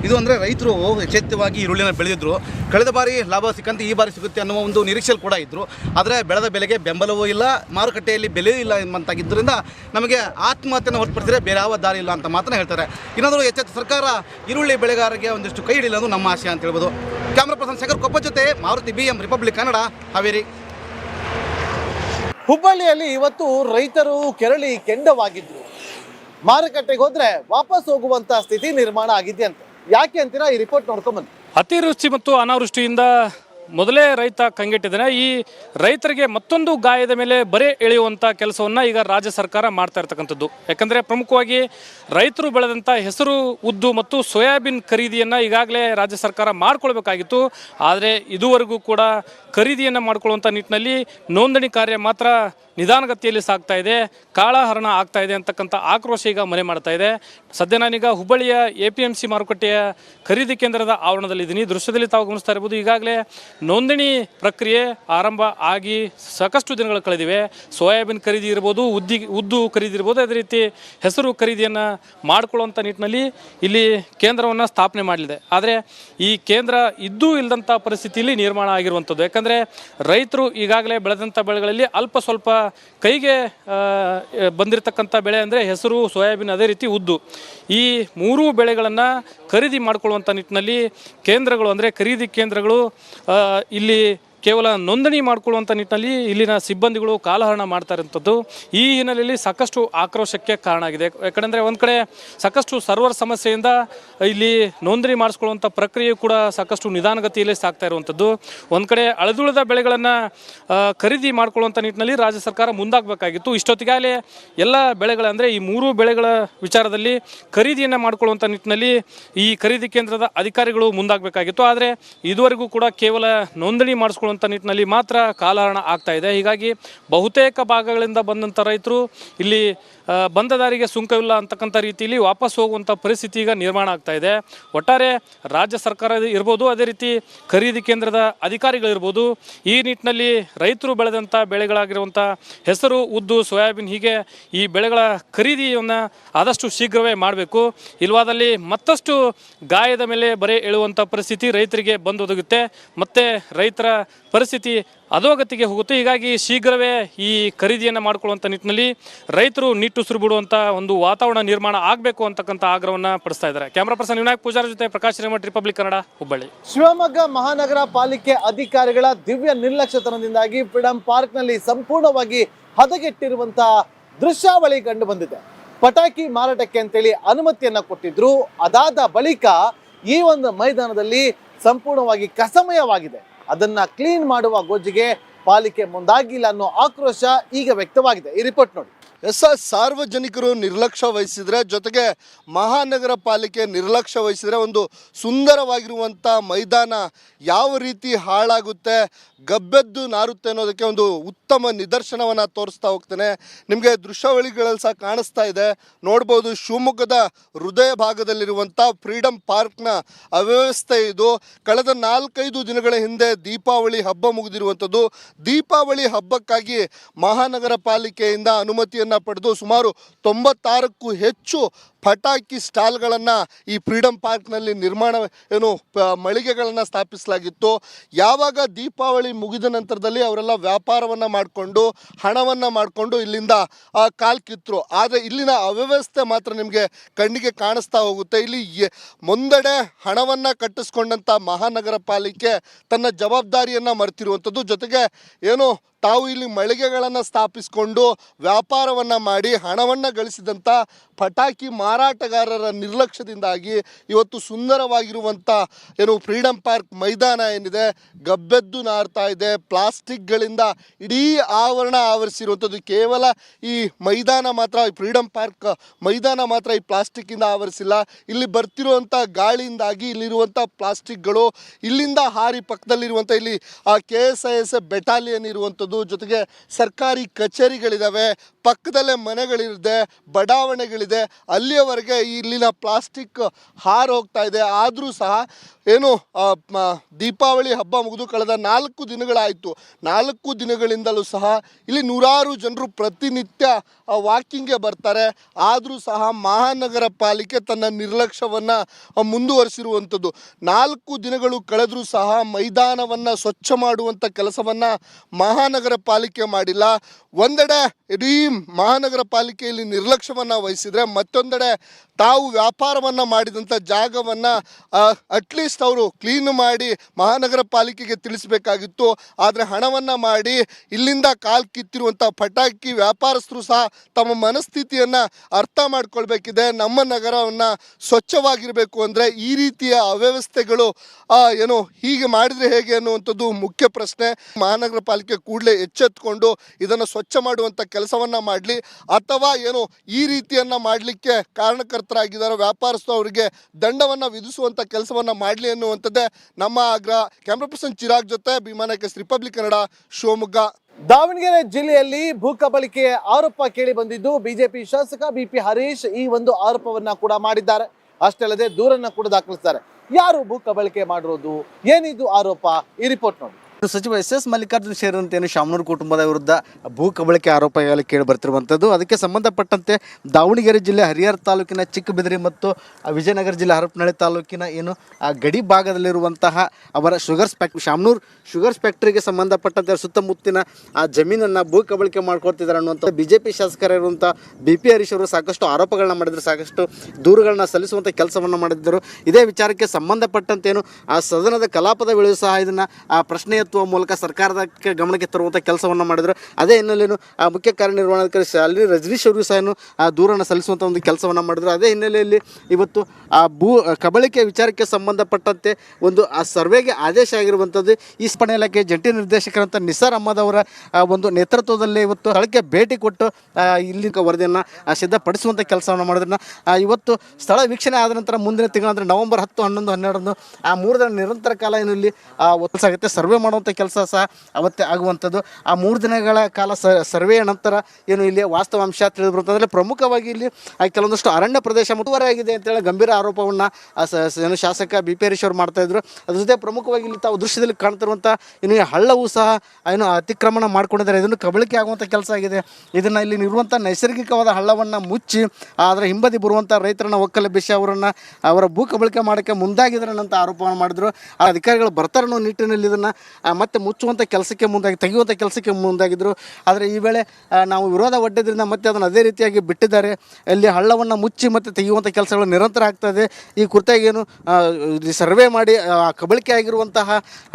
S9: ಇದು ಅಂದರೆ ರೈತರು ಎಚ್ಚೆತ್ತವಾಗಿ ಈರುಳ್ಳಿನ ಬೆಳೆದಿದ್ರು. ಕಳೆದ ಬಾರಿ ಲಾಭ ಸಿಕ್ಕಂತೆ ಈ ಬಾರಿ ಸಿಗುತ್ತೆ ಅನ್ನುವ ಒಂದು ನಿರೀಕ್ಷೆಯಲ್ಲಿ ಕೂಡ ಇದ್ದರು ಆದರೆ ಬೆಳೆದ ಬೆಲೆಗೆ ಬೆಂಬಲವೂ ಇಲ್ಲ ಮಾರುಕಟ್ಟೆಯಲ್ಲಿ ಬೆಲೆಯೂ ಇಲ್ಲ ಎಂಬಂತಾಗಿದ್ದರಿಂದ ನಮಗೆ ಆತ್ಮಹತ್ಯೆಯನ್ನು ಹೊರತುಪಡಿಸಿದ್ರೆ ಬೇರೆ ಯಾವ ದಾರಿ ಇಲ್ಲ ಅಂತ ಮಾತ್ರ ಹೇಳ್ತಾರೆ. ಏನಾದರೂ ಎಚ್ಚೆತ್ತ ಸರ್ಕಾರ ಈರುಳ್ಳಿ ಬೆಳೆಗಾರರಿಗೆ ಒಂದಿಷ್ಟು ಕೈ ಹಿಡಿಯಲು ಅನ್ನೋದು ನಮ್ಮ ಆಶಯ ಅಂತ ಹೇಳ್ಬೋದು. ಕ್ಯಾಮ್ರಾ ಪರ್ಸನ್ ಶೇಖರ್ ಕೊಪ್ಪ ಜೊತೆ Maruti B M Republic Kannada Haveri.
S3: ಹುಬ್ಬಳ್ಳಿಯಲ್ಲಿ ಇವತ್ತು ರೈತರು ಕೆರಳಿ ಕೆಂಡವಾಗಿದ್ರು. ಮಾರುಕಟ್ಟೆಗೆ ಹೋದ್ರೆ ವಾಪಸ್ ಹೋಗುವಂತ ಸ್ಥಿತಿ ನಿರ್ಮಾಣ ಆಗಿದೆ ಅಂತ ಯಾಕೆ ಅಂತೀರಾ? ಈ ರಿಪೋರ್ಟ್ ನೋಡ್ಕೊಂಡ್ಬಂದು
S13: ಅತಿವೃಷ್ಟಿ ಮತ್ತು ಅನಾವೃಷ್ಟಿಯಿಂದ ಮೊದಲೇ ರೈತ ಕಂಗೆಟ್ಟಿದ್ದಾನೆ. ಈ ರೈತರಿಗೆ ಮತ್ತೊಂದು ಗಾಯದ ಮೇಲೆ ಬರೆ ಎಳೆಯುವಂಥ ಕೆಲಸವನ್ನು ಈಗ ರಾಜ್ಯ ಸರ್ಕಾರ ಮಾಡ್ತಾ ಇರ್ತಕ್ಕಂಥದ್ದು. ಯಾಕಂದರೆ ಪ್ರಮುಖವಾಗಿ ರೈತರು ಬೆಳೆದಂಥ ಹೆಸರು, ಉದ್ದು ಮತ್ತು ಸೋಯಾಬೀನ್ ಖರೀದಿಯನ್ನು ಈಗಾಗಲೇ ರಾಜ್ಯ ಸರ್ಕಾರ ಮಾಡ್ಕೊಳ್ಬೇಕಾಗಿತ್ತು. ಆದರೆ ಇದುವರೆಗೂ ಕೂಡ ಖರೀದಿಯನ್ನು ಮಾಡ್ಕೊಳ್ಳುವಂಥ ನಿಟ್ಟಿನಲ್ಲಿ ನೋಂದಣಿ ಕಾರ್ಯ ಮಾತ್ರ ನಿಧಾನಗತಿಯಲ್ಲಿ ಸಾಗ್ತಾ ಇದೆ. ಕಾಳಹರಣ ಆಗ್ತಾ ಇದೆ ಅಂತಕ್ಕಂಥ ಆಕ್ರೋಶ ಈಗ ಮನೆ ಮಾಡ್ತಾ ಇದೆ. ಸದ್ಯ ನಾನೀಗ ಹುಬ್ಬಳ್ಳಿಯ ಎ ಪಿ ಎಂ ಸಿ ಮಾರುಕಟ್ಟೆಯ ಖರೀದಿ ಕೇಂದ್ರದ ಆವರಣದಲ್ಲಿದ್ದೀನಿ. ದೃಶ್ಯದಲ್ಲಿ ತಾವು ಗಮನಿಸ್ತಾ ಇರ್ಬೋದು ಈಗಾಗಲೇ ನೋಂದಣಿ ಪ್ರಕ್ರಿಯೆ ಆರಂಭ ಆಗಿ ಸಾಕಷ್ಟು ದಿನಗಳು ಕಳೆದಿವೆ. ಸೋಯಾಬೀನ್ ಖರೀದಿ ಇರ್ಬೋದು, ಉದ್ದಿ, ಉದ್ದು ಖರೀದಿ ಇರ್ಬೋದು, ಅದೇ ರೀತಿ ಹೆಸರು ಖರೀದಿಯನ್ನು ಮಾಡಿಕೊಳ್ಳುವಂಥ ನಿಟ್ಟಿನಲ್ಲಿ ಇಲ್ಲಿ ಕೇಂದ್ರವನ್ನು ಸ್ಥಾಪನೆ ಮಾಡಲಿದೆ. ಆದರೆ ಈ ಕೇಂದ್ರ ಇದ್ದೂ ಇಲ್ಲದಂಥ ಪರಿಸ್ಥಿತಿಯಲ್ಲಿ ನಿರ್ಮಾಣ ಆಗಿರುವಂಥದ್ದು. ಯಾಕಂದರೆ ರೈತರು ಈಗಾಗಲೇ ಬೆಳೆದಂಥ ಬೆಳೆಗಳಲ್ಲಿ ಅಲ್ಪ ಸ್ವಲ್ಪ ಕೈಗೆ ಬಂದಿರತಕ್ಕಂಥ ಬೆಳೆ ಅಂದರೆ ಹೆಸರು, ಸೋಯಾಬೀನ್, ಅದೇ ರೀತಿ ಉದ್ದು. ಈ ಮೂರೂ ಬೆಳೆಗಳನ್ನು ಖರೀದಿ ಮಾಡಿಕೊಳ್ಳುವಂಥ ನಿಟ್ಟಿನಲ್ಲಿ ಕೇಂದ್ರಗಳು ಅಂದರೆ ಖರೀದಿ ಕೇಂದ್ರಗಳು ಇಲ್ಲಿ ಕೇವಲ ನೋಂದಣಿ ಮಾಡಿಕೊಳ್ಳುವಂಥ ನಿಟ್ಟಿನಲ್ಲಿ ಇಲ್ಲಿನ ಸಿಬ್ಬಂದಿಗಳು ಕಾಲಹರಣ ಮಾಡ್ತಾ ಇರುವಂಥದ್ದು ಈ ಹಿನ್ನೆಲೆಯಲ್ಲಿ ಸಾಕಷ್ಟು ಆಕ್ರೋಶಕ್ಕೆ ಕಾರಣ ಆಗಿದೆ. ಯಾಕಂದರೆ ಒಂದು ಕಡೆ ಸಾಕಷ್ಟು ಸರ್ವರ್ ಸಮಸ್ಯೆಯಿಂದ ಇಲ್ಲಿ ನೋಂದಣಿ ಮಾಡಿಸ್ಕೊಳ್ಳುವಂಥ ಪ್ರಕ್ರಿಯೆ ಕೂಡ ಸಾಕಷ್ಟು ನಿಧಾನಗತಿಯಲ್ಲಿ ಸಾಗ್ತಾ ಇರುವಂಥದ್ದು ಒಂದು ಕಡೆ ಅಳೆದುಳಿದ ಬೆಳೆಗಳನ್ನು ಖರೀದಿ ಮಾಡ್ಕೊಳ್ಳುವಂಥ ನಿಟ್ಟಿನಲ್ಲಿ ರಾಜ್ಯ ಸರ್ಕಾರ ಮುಂದಾಗಬೇಕಾಗಿತ್ತು. ಇಷ್ಟೊತ್ತಿಗಾಗಲೇ ಎಲ್ಲ ಬೆಳೆಗಳ, ಅಂದರೆ ಈ ಮೂರು ಬೆಳೆಗಳ ವಿಚಾರದಲ್ಲಿ ಖರೀದಿಯನ್ನು ಮಾಡಿಕೊಳ್ಳುವಂಥ ನಿಟ್ಟಿನಲ್ಲಿ ಈ ಖರೀದಿ ಕೇಂದ್ರದ ಅಧಿಕಾರಿಗಳು ಮುಂದಾಗಬೇಕಾಗಿತ್ತು. ಆದರೆ ಇದುವರೆಗೂ ಕೂಡ ಕೇವಲ ನೋಂದಣಿ ಮಾಡಿಸ್ಕೊಳ್ಳುವಂಥ ನಿಟ್ಟಿನಲ್ಲಿ ಮಾತ್ರ ಕಾಲಹರಣ ಆಗ್ತಾ ಇದೆ. ಹೀಗಾಗಿ ಬಹುತೇಕ ಭಾಗಗಳಿಂದ ಬಂದಂಥ ರೈತರು ಇಲ್ಲಿ ಬಂದ ದಾರಿಗೆ ಸುಂಕವಿಲ್ಲ ಅಂತಕ್ಕಂಥ ರೀತಿಯಲ್ಲಿ ವಾಪಸ್ ಹೋಗುವಂಥ ಪರಿಸ್ಥಿತಿ ಈಗ ನಿರ್ಮಾಣ ಆಗ್ತಾ ಇದೆ. ಒಟ್ಟಾರೆ ರಾಜ್ಯ ಸರ್ಕಾರ ಇರ್ಬೋದು, ಅದೇ ರೀತಿ ಖರೀದಿ ಕೇಂದ್ರದ ಅಧಿಕಾರಿಗಳಿರ್ಬೋದು, ಈ ನಿಟ್ಟಿನಲ್ಲಿ ರೈತರು ಬೆಳೆದಂಥ ಬೆಳೆಗಳಾಗಿರುವಂಥ ಹೆಸರು, ಉದ್ದು, ಸೋಯಾಬೀನ್ ಹೀಗೆ ಈ ಬೆಳೆಗಳ ಖರೀದಿಯನ್ನು ಆದಷ್ಟು ಶೀಘ್ರವೇ ಮಾಡಬೇಕು. ಇಲ್ವಾದಲ್ಲಿ ಮತ್ತಷ್ಟು ಗಾಯದ ಮೇಲೆ ಬರೆ ಎಳುವಂಥ ಪರಿಸ್ಥಿತಿ ರೈತರಿಗೆ ಬಂದು ಒದಗುತ್ತೆ ಮತ್ತೆ ರೈತರ ಪರಿಸ್ಥಿತಿ ಅಧೋಗತಿಗೆ ಹೋಗುತ್ತೆ. ಹೀಗಾಗಿ ಶೀಘ್ರವೇ ಈ ಖರೀದಿಯನ್ನು ಮಾಡಿಕೊಳ್ಳುವಂಥ ನಿಟ್ಟಿನಲ್ಲಿ ರೈತರು ನಿಟ್ಟುಸಿರು ಬಿಡುವಂಥ ಒಂದು ವಾತಾವರಣ ನಿರ್ಮಾಣ ಆಗಬೇಕು ಅಂತಕ್ಕಂಥ ಆಗ್ರಹವನ್ನು ಪಡಿಸ್ತಾ ಇದ್ದಾರೆ. ಕ್ಯಾಮ್ರಾ ಪರ್ಸನ್ ವಿನಾಯಕ್ ಪೂಜಾರ ಜೊತೆ ಪ್ರಕಾಶ್ ರೇಮಠ್ ರಿಪಬ್ಲಿಕ್ ಕನ್ನಡ, ಹುಬ್ಬಳ್ಳಿ.
S3: ಶಿವಮೊಗ್ಗ ಮಹಾನಗರ ಪಾಲಿಕೆ ಅಧಿಕಾರಿಗಳ ದಿವ್ಯ ನಿರ್ಲಕ್ಷ್ಯತನದಿಂದಾಗಿ ಫ್ರೀಡಂ ಪಾರ್ಕ್ನಲ್ಲಿ ಸಂಪೂರ್ಣವಾಗಿ ಹದಗೆಟ್ಟಿರುವಂತಹ ದೃಶ್ಯಾವಳಿ ಕಂಡು ಬಂದಿದೆ. ಪಟಾಕಿ ಮಾರಾಟಕ್ಕೆ ಅಂತೇಳಿ ಅನುಮತಿಯನ್ನ ಕೊಟ್ಟಿದ್ರು. ಅದಾದ ಬಳಿಕ ಈ ಒಂದು ಮೈದಾನದಲ್ಲಿ ಸಂಪೂರ್ಣವಾಗಿ ಕಸಮಯವಾಗಿದೆ. ಅದನ್ನ ಕ್ಲೀನ್ ಮಾಡುವ ಗೋಜಿಗೆ ಪಾಲಿಕೆ ಮುಂದಾಗಿಲ್ಲ ಅನ್ನೋ ಆಕ್ರೋಶ ಈಗ ವ್ಯಕ್ತವಾಗಿದೆ. ಈ ರಿಪೋರ್ಟ್ ನೋಡಿ.
S12: ಎಸ್ ಸಾರ್ವಜನಿಕರು ನಿರ್ಲಕ್ಷ್ಯ ವಹಿಸಿದರೆ, ಜೊತೆಗೆ ಮಹಾನಗರ ಪಾಲಿಕೆ ನಿರ್ಲಕ್ಷ್ಯ ವಹಿಸಿದರೆ ಒಂದು ಸುಂದರವಾಗಿರುವಂಥ ಮೈದಾನ ಯಾವ ರೀತಿ ಹಾಳಾಗುತ್ತೆ, ಗಬ್ಬೆದ್ದು ನಾರುತ್ತೆ ಅನ್ನೋದಕ್ಕೆ ಒಂದು ಉತ್ತಮ ನಿದರ್ಶನವನ್ನು ತೋರಿಸ್ತಾ ಹೋಗ್ತೇನೆ. ನಿಮಗೆ ದೃಶ್ಯಾವಳಿಗಳಲ್ಲಿ ಸಹ ಕಾಣಿಸ್ತಾ ಇದೆ. ನೋಡ್ಬೋದು ಶಿವಮೊಗ್ಗದ ಹೃದಯ ಭಾಗದಲ್ಲಿರುವಂಥ ಫ್ರೀಡಮ್ ಪಾರ್ಕ್ನ ಅವ್ಯವಸ್ಥೆ ಇದು. ಕಳೆದ ನಾಲ್ಕೈದು ದಿನಗಳ ಹಿಂದೆ ದೀಪಾವಳಿ ಹಬ್ಬ ಮುಗಿದಿರುವಂಥದ್ದು ದೀಪಾವಳಿ ಹಬ್ಬಕ್ಕಾಗಿ ಮಹಾನಗರ ಪಾಲಿಕೆಯಿಂದ ಅನುಮತಿಯನ್ನು ಪಡೆದು ಸುಮಾರು ತೊಂಬತ್ತಾರಕ್ಕೂ ಹೆಚ್ಚು ಪಟಾಕಿ ಸ್ಟಾಲ್ಗಳನ್ನು ಈ ಫ್ರೀಡಮ್ ಪಾರ್ಕ್ನಲ್ಲಿ ನಿರ್ಮಾಣ, ಏನು ಮಳಿಗೆಗಳನ್ನು ಸ್ಥಾಪಿಸಲಾಗಿತ್ತು. ಯಾವಾಗ ದೀಪಾವಳಿ ಮುಗಿದ ನಂತರದಲ್ಲಿ ಅವರೆಲ್ಲ ವ್ಯಾಪಾರವನ್ನು ಮಾಡಿಕೊಂಡು, ಹಣವನ್ನು ಮಾಡಿಕೊಂಡು ಇಲ್ಲಿಂದ ಕಾಲ್ ಕಿತ್ತರು. ಆದರೆ ಇಲ್ಲಿನ ಅವ್ಯವಸ್ಥೆ ಮಾತ್ರ ನಿಮಗೆ ಕಣ್ಣಿಗೆ ಕಾಣಿಸ್ತಾ ಹೋಗುತ್ತೆ. ಇಲ್ಲಿ ಮುಂದೆಡೆ ಹಣವನ್ನು ಕಟ್ಟಿಸ್ಕೊಂಡಂಥ ಮಹಾನಗರ ಪಾಲಿಕೆ ತನ್ನ ಜವಾಬ್ದಾರಿಯನ್ನು ಮರೆತಿರುವಂಥದ್ದು. ಜೊತೆಗೆ, ಏನು, ತಾವು ಇಲ್ಲಿ ಮಳಿಗೆಗಳನ್ನು ಸ್ಥಾಪಿಸಿಕೊಂಡು ವ್ಯಾಪಾರವನ್ನು ಮಾಡಿ, ಹಣವನ್ನು ಗಳಿಸಿದಂಥ ಪಟಾಕಿ ಮಾರಾಟಗಾರರ ನಿರ್ಲಕ್ಷ್ಯದಿಂದಾಗಿ ಇವತ್ತು ಸುಂದರವಾಗಿರುವಂಥ ಏನು ಫ್ರೀಡಮ್ ಪಾರ್ಕ್ ಮೈದಾನ ಏನಿದೆ, ಗಬ್ಬೆದ್ದು ನಾರ್ತಾ ಇದೆ, ಪ್ಲಾಸ್ಟಿಕ್ಗಳಿಂದ ಇಡೀ ಆವರಣ ಆವರಿಸಿರುವಂಥದ್ದು. ಕೇವಲ ಈ ಮೈದಾನ ಮಾತ್ರ, ಈ ಫ್ರೀಡಮ್ ಪಾರ್ಕ್ ಮೈದಾನ ಮಾತ್ರ ಈ ಪ್ಲಾಸ್ಟಿಕ್ಕಿಂದ ಆವರಿಸಿಲ್ಲ. ಇಲ್ಲಿ ಬರ್ತಿರುವಂಥ ಗಾಳಿಯಿಂದಾಗಿ ಇಲ್ಲಿರುವಂಥ ಪ್ಲಾಸ್ಟಿಕ್ಗಳು ಇಲ್ಲಿಂದ ಹಾರಿ ಪಕ್ಕದಲ್ಲಿರುವಂಥ ಇಲ್ಲಿ ಆ K S I S battalion ಇರುವಂಥದ್ದು. ಜೊತೆಗೆ ಸರ್ಕಾರಿ ಕಚೇರಿಗಳಿದ್ದಾವೆ ಪಕ್ಕದಲ್ಲೇ ಮನೆಗಳಿದೆ, ಬಡಾವಣೆಗಳಿದೆ. ಅಲ್ಲಿಯ ಅಲ್ಲಿಯವರೆಗೆ ಇಲ್ಲಿನ ಪ್ಲಾಸ್ಟಿಕ್ ಹಾರು ಹೋಗ್ತಾ ಇದೆ. ಆದರೂ ಸಹ ಏನು ದೀಪಾವಳಿ ಹಬ್ಬ ಮುಗಿದು ಕಳೆದ ನಾಲ್ಕು ದಿನಗಳಾಯಿತು. ನಾಲ್ಕು ದಿನಗಳಿಂದಲೂ ಸಹ ಇಲ್ಲಿ ನೂರಾರು ಜನರು ಪ್ರತಿನಿತ್ಯ ವಾಕಿಂಗ್ಗೆ ಬರ್ತಾರೆ. ಆದರೂ ಸಹ ಮಹಾನಗರ ಪಾಲಿಕೆ ತನ್ನ ನಿರ್ಲಕ್ಷ್ಯವನ್ನು ಮುಂದುವರಿಸಿರುವಂಥದ್ದು. ನಾಲ್ಕು ದಿನಗಳು ಕಳೆದರೂ ಸಹ ಮೈದಾನವನ್ನು ಸ್ವಚ್ಛ ಮಾಡುವಂಥ ಕೆಲಸವನ್ನು ಮಹಾನಗರ ಪಾಲಿಕೆ ಮಾಡಿಲ್ಲ. ಒಂದೆಡೆ ಇಡೀ ಮಹಾನಗರ ಪಾಲಿಕೆಯಲ್ಲಿ ನಿರ್ಲಕ್ಷ್ಯವನ್ನು ವಹಿಸಿದರೆ ಮತ್ತೊಂದೆಡೆ ತಾವು ವ್ಯಾಪಾರವನ್ನು ಮಾಡಿದಂಥ ಜಾಗವನ್ನು ಅಟ್ಲೀಸ್ಟ್ ಅವರು ಕ್ಲೀನ್ ಮಾಡಿ ಮಹಾನಗರ ಪಾಲಿಕೆಗೆ ತಿಳಿಸಬೇಕಾಗಿತ್ತು. ಆದರೆ ಹಣವನ್ನು ಮಾಡಿ ಇಲ್ಲಿಂದ ಕಾಲು ಕಿತ್ತಿರುವಂಥ ಪಟಾಕಿ ವ್ಯಾಪಾರಸ್ಥರು ಸಹ ತಮ್ಮ ಮನಸ್ಥಿತಿಯನ್ನು ಅರ್ಥ ಮಾಡ್ಕೊಳ್ಬೇಕಿದೆ. ನಮ್ಮ ನಗರವನ್ನು ಸ್ವಚ್ಛವಾಗಿರಬೇಕು ಅಂದರೆ ಈ ರೀತಿಯ ಅವ್ಯವಸ್ಥೆಗಳು ಏನು ಹೀಗೆ ಮಾಡಿದರೆ ಹೇಗೆ ಅನ್ನುವಂಥದ್ದು ಮುಖ್ಯ ಪ್ರಶ್ನೆ. ಮಹಾನಗರ ಪಾಲಿಕೆ ಕೂಡಲೇ ಎಚ್ಚೆತ್ಕೊಂಡು ಇದನ್ನು ಸ್ವಚ್ಛ ಮಾಡುವಂಥ ಕೆಲಸವನ್ನು ಮಾಡಲಿ. ಅಥವಾ ಏನು ಈ ರೀತಿಯನ್ನು ಮಾಡಲಿಕ್ಕೆ ಕಾರಣಕರ್ತರಾಗಿದ್ದಾರೆ. ವ್ಯಾಪಾರಸ್ಥರು ಅವರಿಗೆ ದಂಡವನ್ನು ವಿಧಿಸುವಂಥ ಕೆಲಸವನ್ನು ಮಾಡಲಿ ಅನ್ನುವಂಥದ್ದೇ ನಮ್ಮ ಆಗ್ರಹ ಕ್ಯಾಮ್ರಾ ಪರ್ಸನ್ ಚಿರಾಗ್ ಜೊತೆ ಭೀಮಾನಾಯಕ ರಿಪಬ್ಲಿಕ್ ಕನ್ನಡ ಶಿವಮೊಗ್ಗ.
S3: ದಾವಣಗೆರೆ ಜಿಲ್ಲೆಯಲ್ಲಿ ಭೂ ಕಬಳಿಕೆ ಆರೋಪ ಕೇಳಿ ಬಂದಿದ್ದು ಬಿಜೆಪಿ ಶಾಸಕ ಬಿ ಪಿ ಹರೀಶ್ ಈ ಒಂದು ಆರೋಪವನ್ನ ಕೂಡ ಮಾಡಿದ್ದಾರೆ. ಅಷ್ಟೇ ಅಲ್ಲದೆ ದೂರನ್ನ ಕೂಡ ದಾಖಲಿಸ್ತಾರೆ. ಯಾರು ಭೂ ಕಬಳಿಕೆ ಮಾಡಿರೋದು? ಏನಿದು ಆರೋಪ? ಈ ರಿಪೋರ್ಟ್ ನೋಡಿ.
S14: ಸಚಿವ ಎಸ್ ಎಸ್ ಮಲ್ಲಿಕಾರ್ಜುನ್ ಸೇರಿದಂತೆ ಏನು ಶಾಮನೂರು ಕುಟುಂಬದ ವಿರುದ್ಧ ಭೂ ಕಬಳಿಕೆ ಆರೋಪಗಳು ಕೇಳಿ ಬರ್ತಿರುವಂಥದ್ದು. ಅದಕ್ಕೆ ಸಂಬಂಧಪಟ್ಟಂತೆ ದಾವಣಗೆರೆ ಜಿಲ್ಲೆ ಹರಿಹರ ತಾಲೂಕಿನ ಚಿಕ್ಕಬಿದರಿ ಮತ್ತು ವಿಜಯನಗರ ಜಿಲ್ಲೆ ಹರಪನಹಳ್ಳಿ ತಾಲೂಕಿನ ಏನು, ಆ ಗಡಿ ಭಾಗದಲ್ಲಿರುವಂತಹ ಅವರ ಶುಗರ್ ಫ್ಯಾಕ್, ಶಾಮನೂರು ಶುಗರ್ಸ್ ಫ್ಯಾಕ್ಟ್ರಿಗೆ ಸಂಬಂಧಪಟ್ಟಂತೆ ಸುತ್ತಮುತ್ತಿನ ಆ ಜಮೀನನ್ನು ಭೂ ಕಬಳಿಕೆ ಮಾಡ್ಕೊಳ್ತಿದ್ದಾರೆ ಅನ್ನುವಂಥ ಬಿ ಜೆ ಪಿ ಶಾಸಕರಿರುವಂಥ ಬಿ ಪಿ ಹರೀಶ್ ಅವರು ಸಾಕಷ್ಟು ಆರೋಪಗಳನ್ನ ಮಾಡಿದ್ರು, ಸಾಕಷ್ಟು ದೂರುಗಳನ್ನ ಸಲ್ಲಿಸುವಂಥ ಕೆಲಸವನ್ನು ಮಾಡಿದ್ದರು. ಇದೇ ವಿಚಾರಕ್ಕೆ ಸಂಬಂಧಪಟ್ಟಂತೇನು, ಆ ಸದನದ ಕಲಾಪದ ವೇಳೆಯೂ ಸಹ ಇದನ್ನು, ಆ ಪ್ರಶ್ನೆ ಎತ್ತುವ ಮೂಲಕ ಸರ್ಕಾರದ ಗಮನಕ್ಕೆ ತರುವಂಥ ಕೆಲಸವನ್ನು ಮಾಡಿದ್ರು. ಅದೇ ಹಿನ್ನೆಲೆಯನ್ನು ಆ ಮುಖ್ಯ ಕಾರ್ಯನಿರ್ವಹಣಾಧಿಕಾರಿ ಶಾಲಿ ರಜನೀಶ್ ಅವರು ಸಹ ಆ ದೂರನ್ನು ಸಲ್ಲಿಸುವಂಥ ಒಂದು ಕೆಲಸವನ್ನು ಮಾಡಿದ್ರು. ಅದೇ ಹಿನ್ನೆಲೆಯಲ್ಲಿ ಇವತ್ತು ಆ ಭೂ ಕಬಳಿಕೆ ವಿಚಾರಕ್ಕೆ ಸಂಬಂಧಪಟ್ಟಂತೆ ಒಂದು ಆ ಸರ್ವೆಗೆ ಆದೇಶ ಆಗಿರುವಂಥದ್ದು ಈ ಸ್ಪಣೆ ಇಲಾಖೆ ಜಂಟಿ ನಿರ್ದೇಶಕರಂತ ನಿಸಾರ್ ಅಹಮದ್ ಅವರ ಒಂದು ನೇತೃತ್ವದಲ್ಲಿ ಇವತ್ತು ಸ್ಥಳಕ್ಕೆ ಭೇಟಿ ಕೊಟ್ಟು ಇಲ್ಲಿ ವರದಿಯನ್ನು ಸಿದ್ಧಪಡಿಸುವಂಥ ಕೆಲಸವನ್ನು ಮಾಡಿದ್ರು ಆ, ಇವತ್ತು ಸ್ಥಳ ವೀಕ್ಷಣೆ ಆದ ನಂತರ ಮುಂದಿನ ತಿಂಗಳು ಅಂದರೆ ನವೆಂಬರ್ ಹತ್ತು ಹನ್ನೊಂದು ಹನ್ನೆರಡರಂದು ಆ ಮೂರು ದಿನ ನಿರಂತರ ಕಾಲ ಏನಲ್ಲಿ ಆ, ಒತ್ತಾಗುತ್ತೆ ಸರ್ವೆ ಮಾಡುವಂಥ ಕೆಲಸ ಸಹ ಅವತ್ತೇ ಆಗುವಂಥದ್ದು. ಆ ಮೂರು ದಿನಗಳ ಕಾಲ ಸರ್ವೆಯ ನಂತರ ಏನು ಇಲ್ಲಿ ವಾಸ್ತವಾಂಶ ತಿಳಿದು ಬರುತ್ತೆ. ಪ್ರಮುಖವಾಗಿ ಇಲ್ಲಿ ಕೆಲವೊಂದಷ್ಟು ಅರಣ್ಯ ಪ್ರದೇಶ ಮುಟ್ಟುವರೆ ಆಗಿದೆ ಅಂತೇಳಿ ಗಂಭೀರ ಆರೋಪವನ್ನು ಏನು ಶಾಸಕ ಬಿ ಪಿ ಹರೀಶ್ ಅವರು ಮಾಡ್ತಾ ಇದ್ರು. ಅದ್ರ ಜೊತೆ ಪ್ರಮುಖವಾಗಿ ಇಲ್ಲಿ ತಾವು ದೃಶ್ಯದಲ್ಲಿ ಕಾಣ್ತಿರುವಂಥ ಇನ್ನು ಈ ಹಳ್ಳವು ಸಹ ಏನು ಅತಿಕ್ರಮಣ ಮಾಡ್ಕೊಂಡಿದ್ದಾರೆ. ಇದನ್ನು ಕಬಳಿಕೆ ಆಗುವಂಥ ಕೆಲಸ ಆಗಿದೆ. ಇದನ್ನು ಇಲ್ಲಿ ಇರುವಂಥ ನೈಸರ್ಗಿಕವಾದ ಹಳ್ಳವನ್ನು ಮುಚ್ಚಿ ಅದರ ಹಿಂಬದಿ ಬರುವಂಥ ರೈತರನ್ನ ಒಕ್ಕಲೆಬ್ಬಿಸಿ ಅವರನ್ನು ಅವರ ಭೂ ಕಬಳಿಕೆ ಮಾಡೋಕ್ಕೆ ಮುಂದಾಗಿದ್ದಾರೆ ಅಂತ ಆರೋಪವನ್ನು ಮಾಡಿದ್ರು. ಆ ಅಧಿಕಾರಿಗಳು ಬರ್ತಾರೆ ಅನ್ನೋ ನಿಟ್ಟಿನಲ್ಲಿ ಇದನ್ನು ಮತ್ತೆ ಮುಚ್ಚುವಂಥ ಕೆಲಸಕ್ಕೆ ಮುಂದಾಗಿ ತೆಗೆಯುವಂಥ ಕೆಲಸಕ್ಕೆ ಮುಂದಾಗಿದ್ದರು ಆದರೆ ಈ ವೇಳೆ ನಾವು ವಿರೋಧ ಒಡ್ಡಿದ್ರಿಂದ ಮತ್ತೆ ಅದನ್ನು ಅದೇ ರೀತಿಯಾಗಿ ಬಿಟ್ಟಿದ್ದಾರೆ. ಅಲ್ಲಿ ಹಳ್ಳವನ್ನು ಮುಚ್ಚಿ ಮತ್ತೆ ತೆಗೆಯುವಂಥ ಕೆಲಸಗಳು ನಿರಂತರ ಆಗ್ತಾ ಇದೆ. ಈ ಕುರಿತಾಗಿ ಏನು ಇಲ್ಲಿ ಸರ್ವೆ ಮಾಡಿ ಕಬಳಿಕೆ ಆಗಿರುವಂತಹ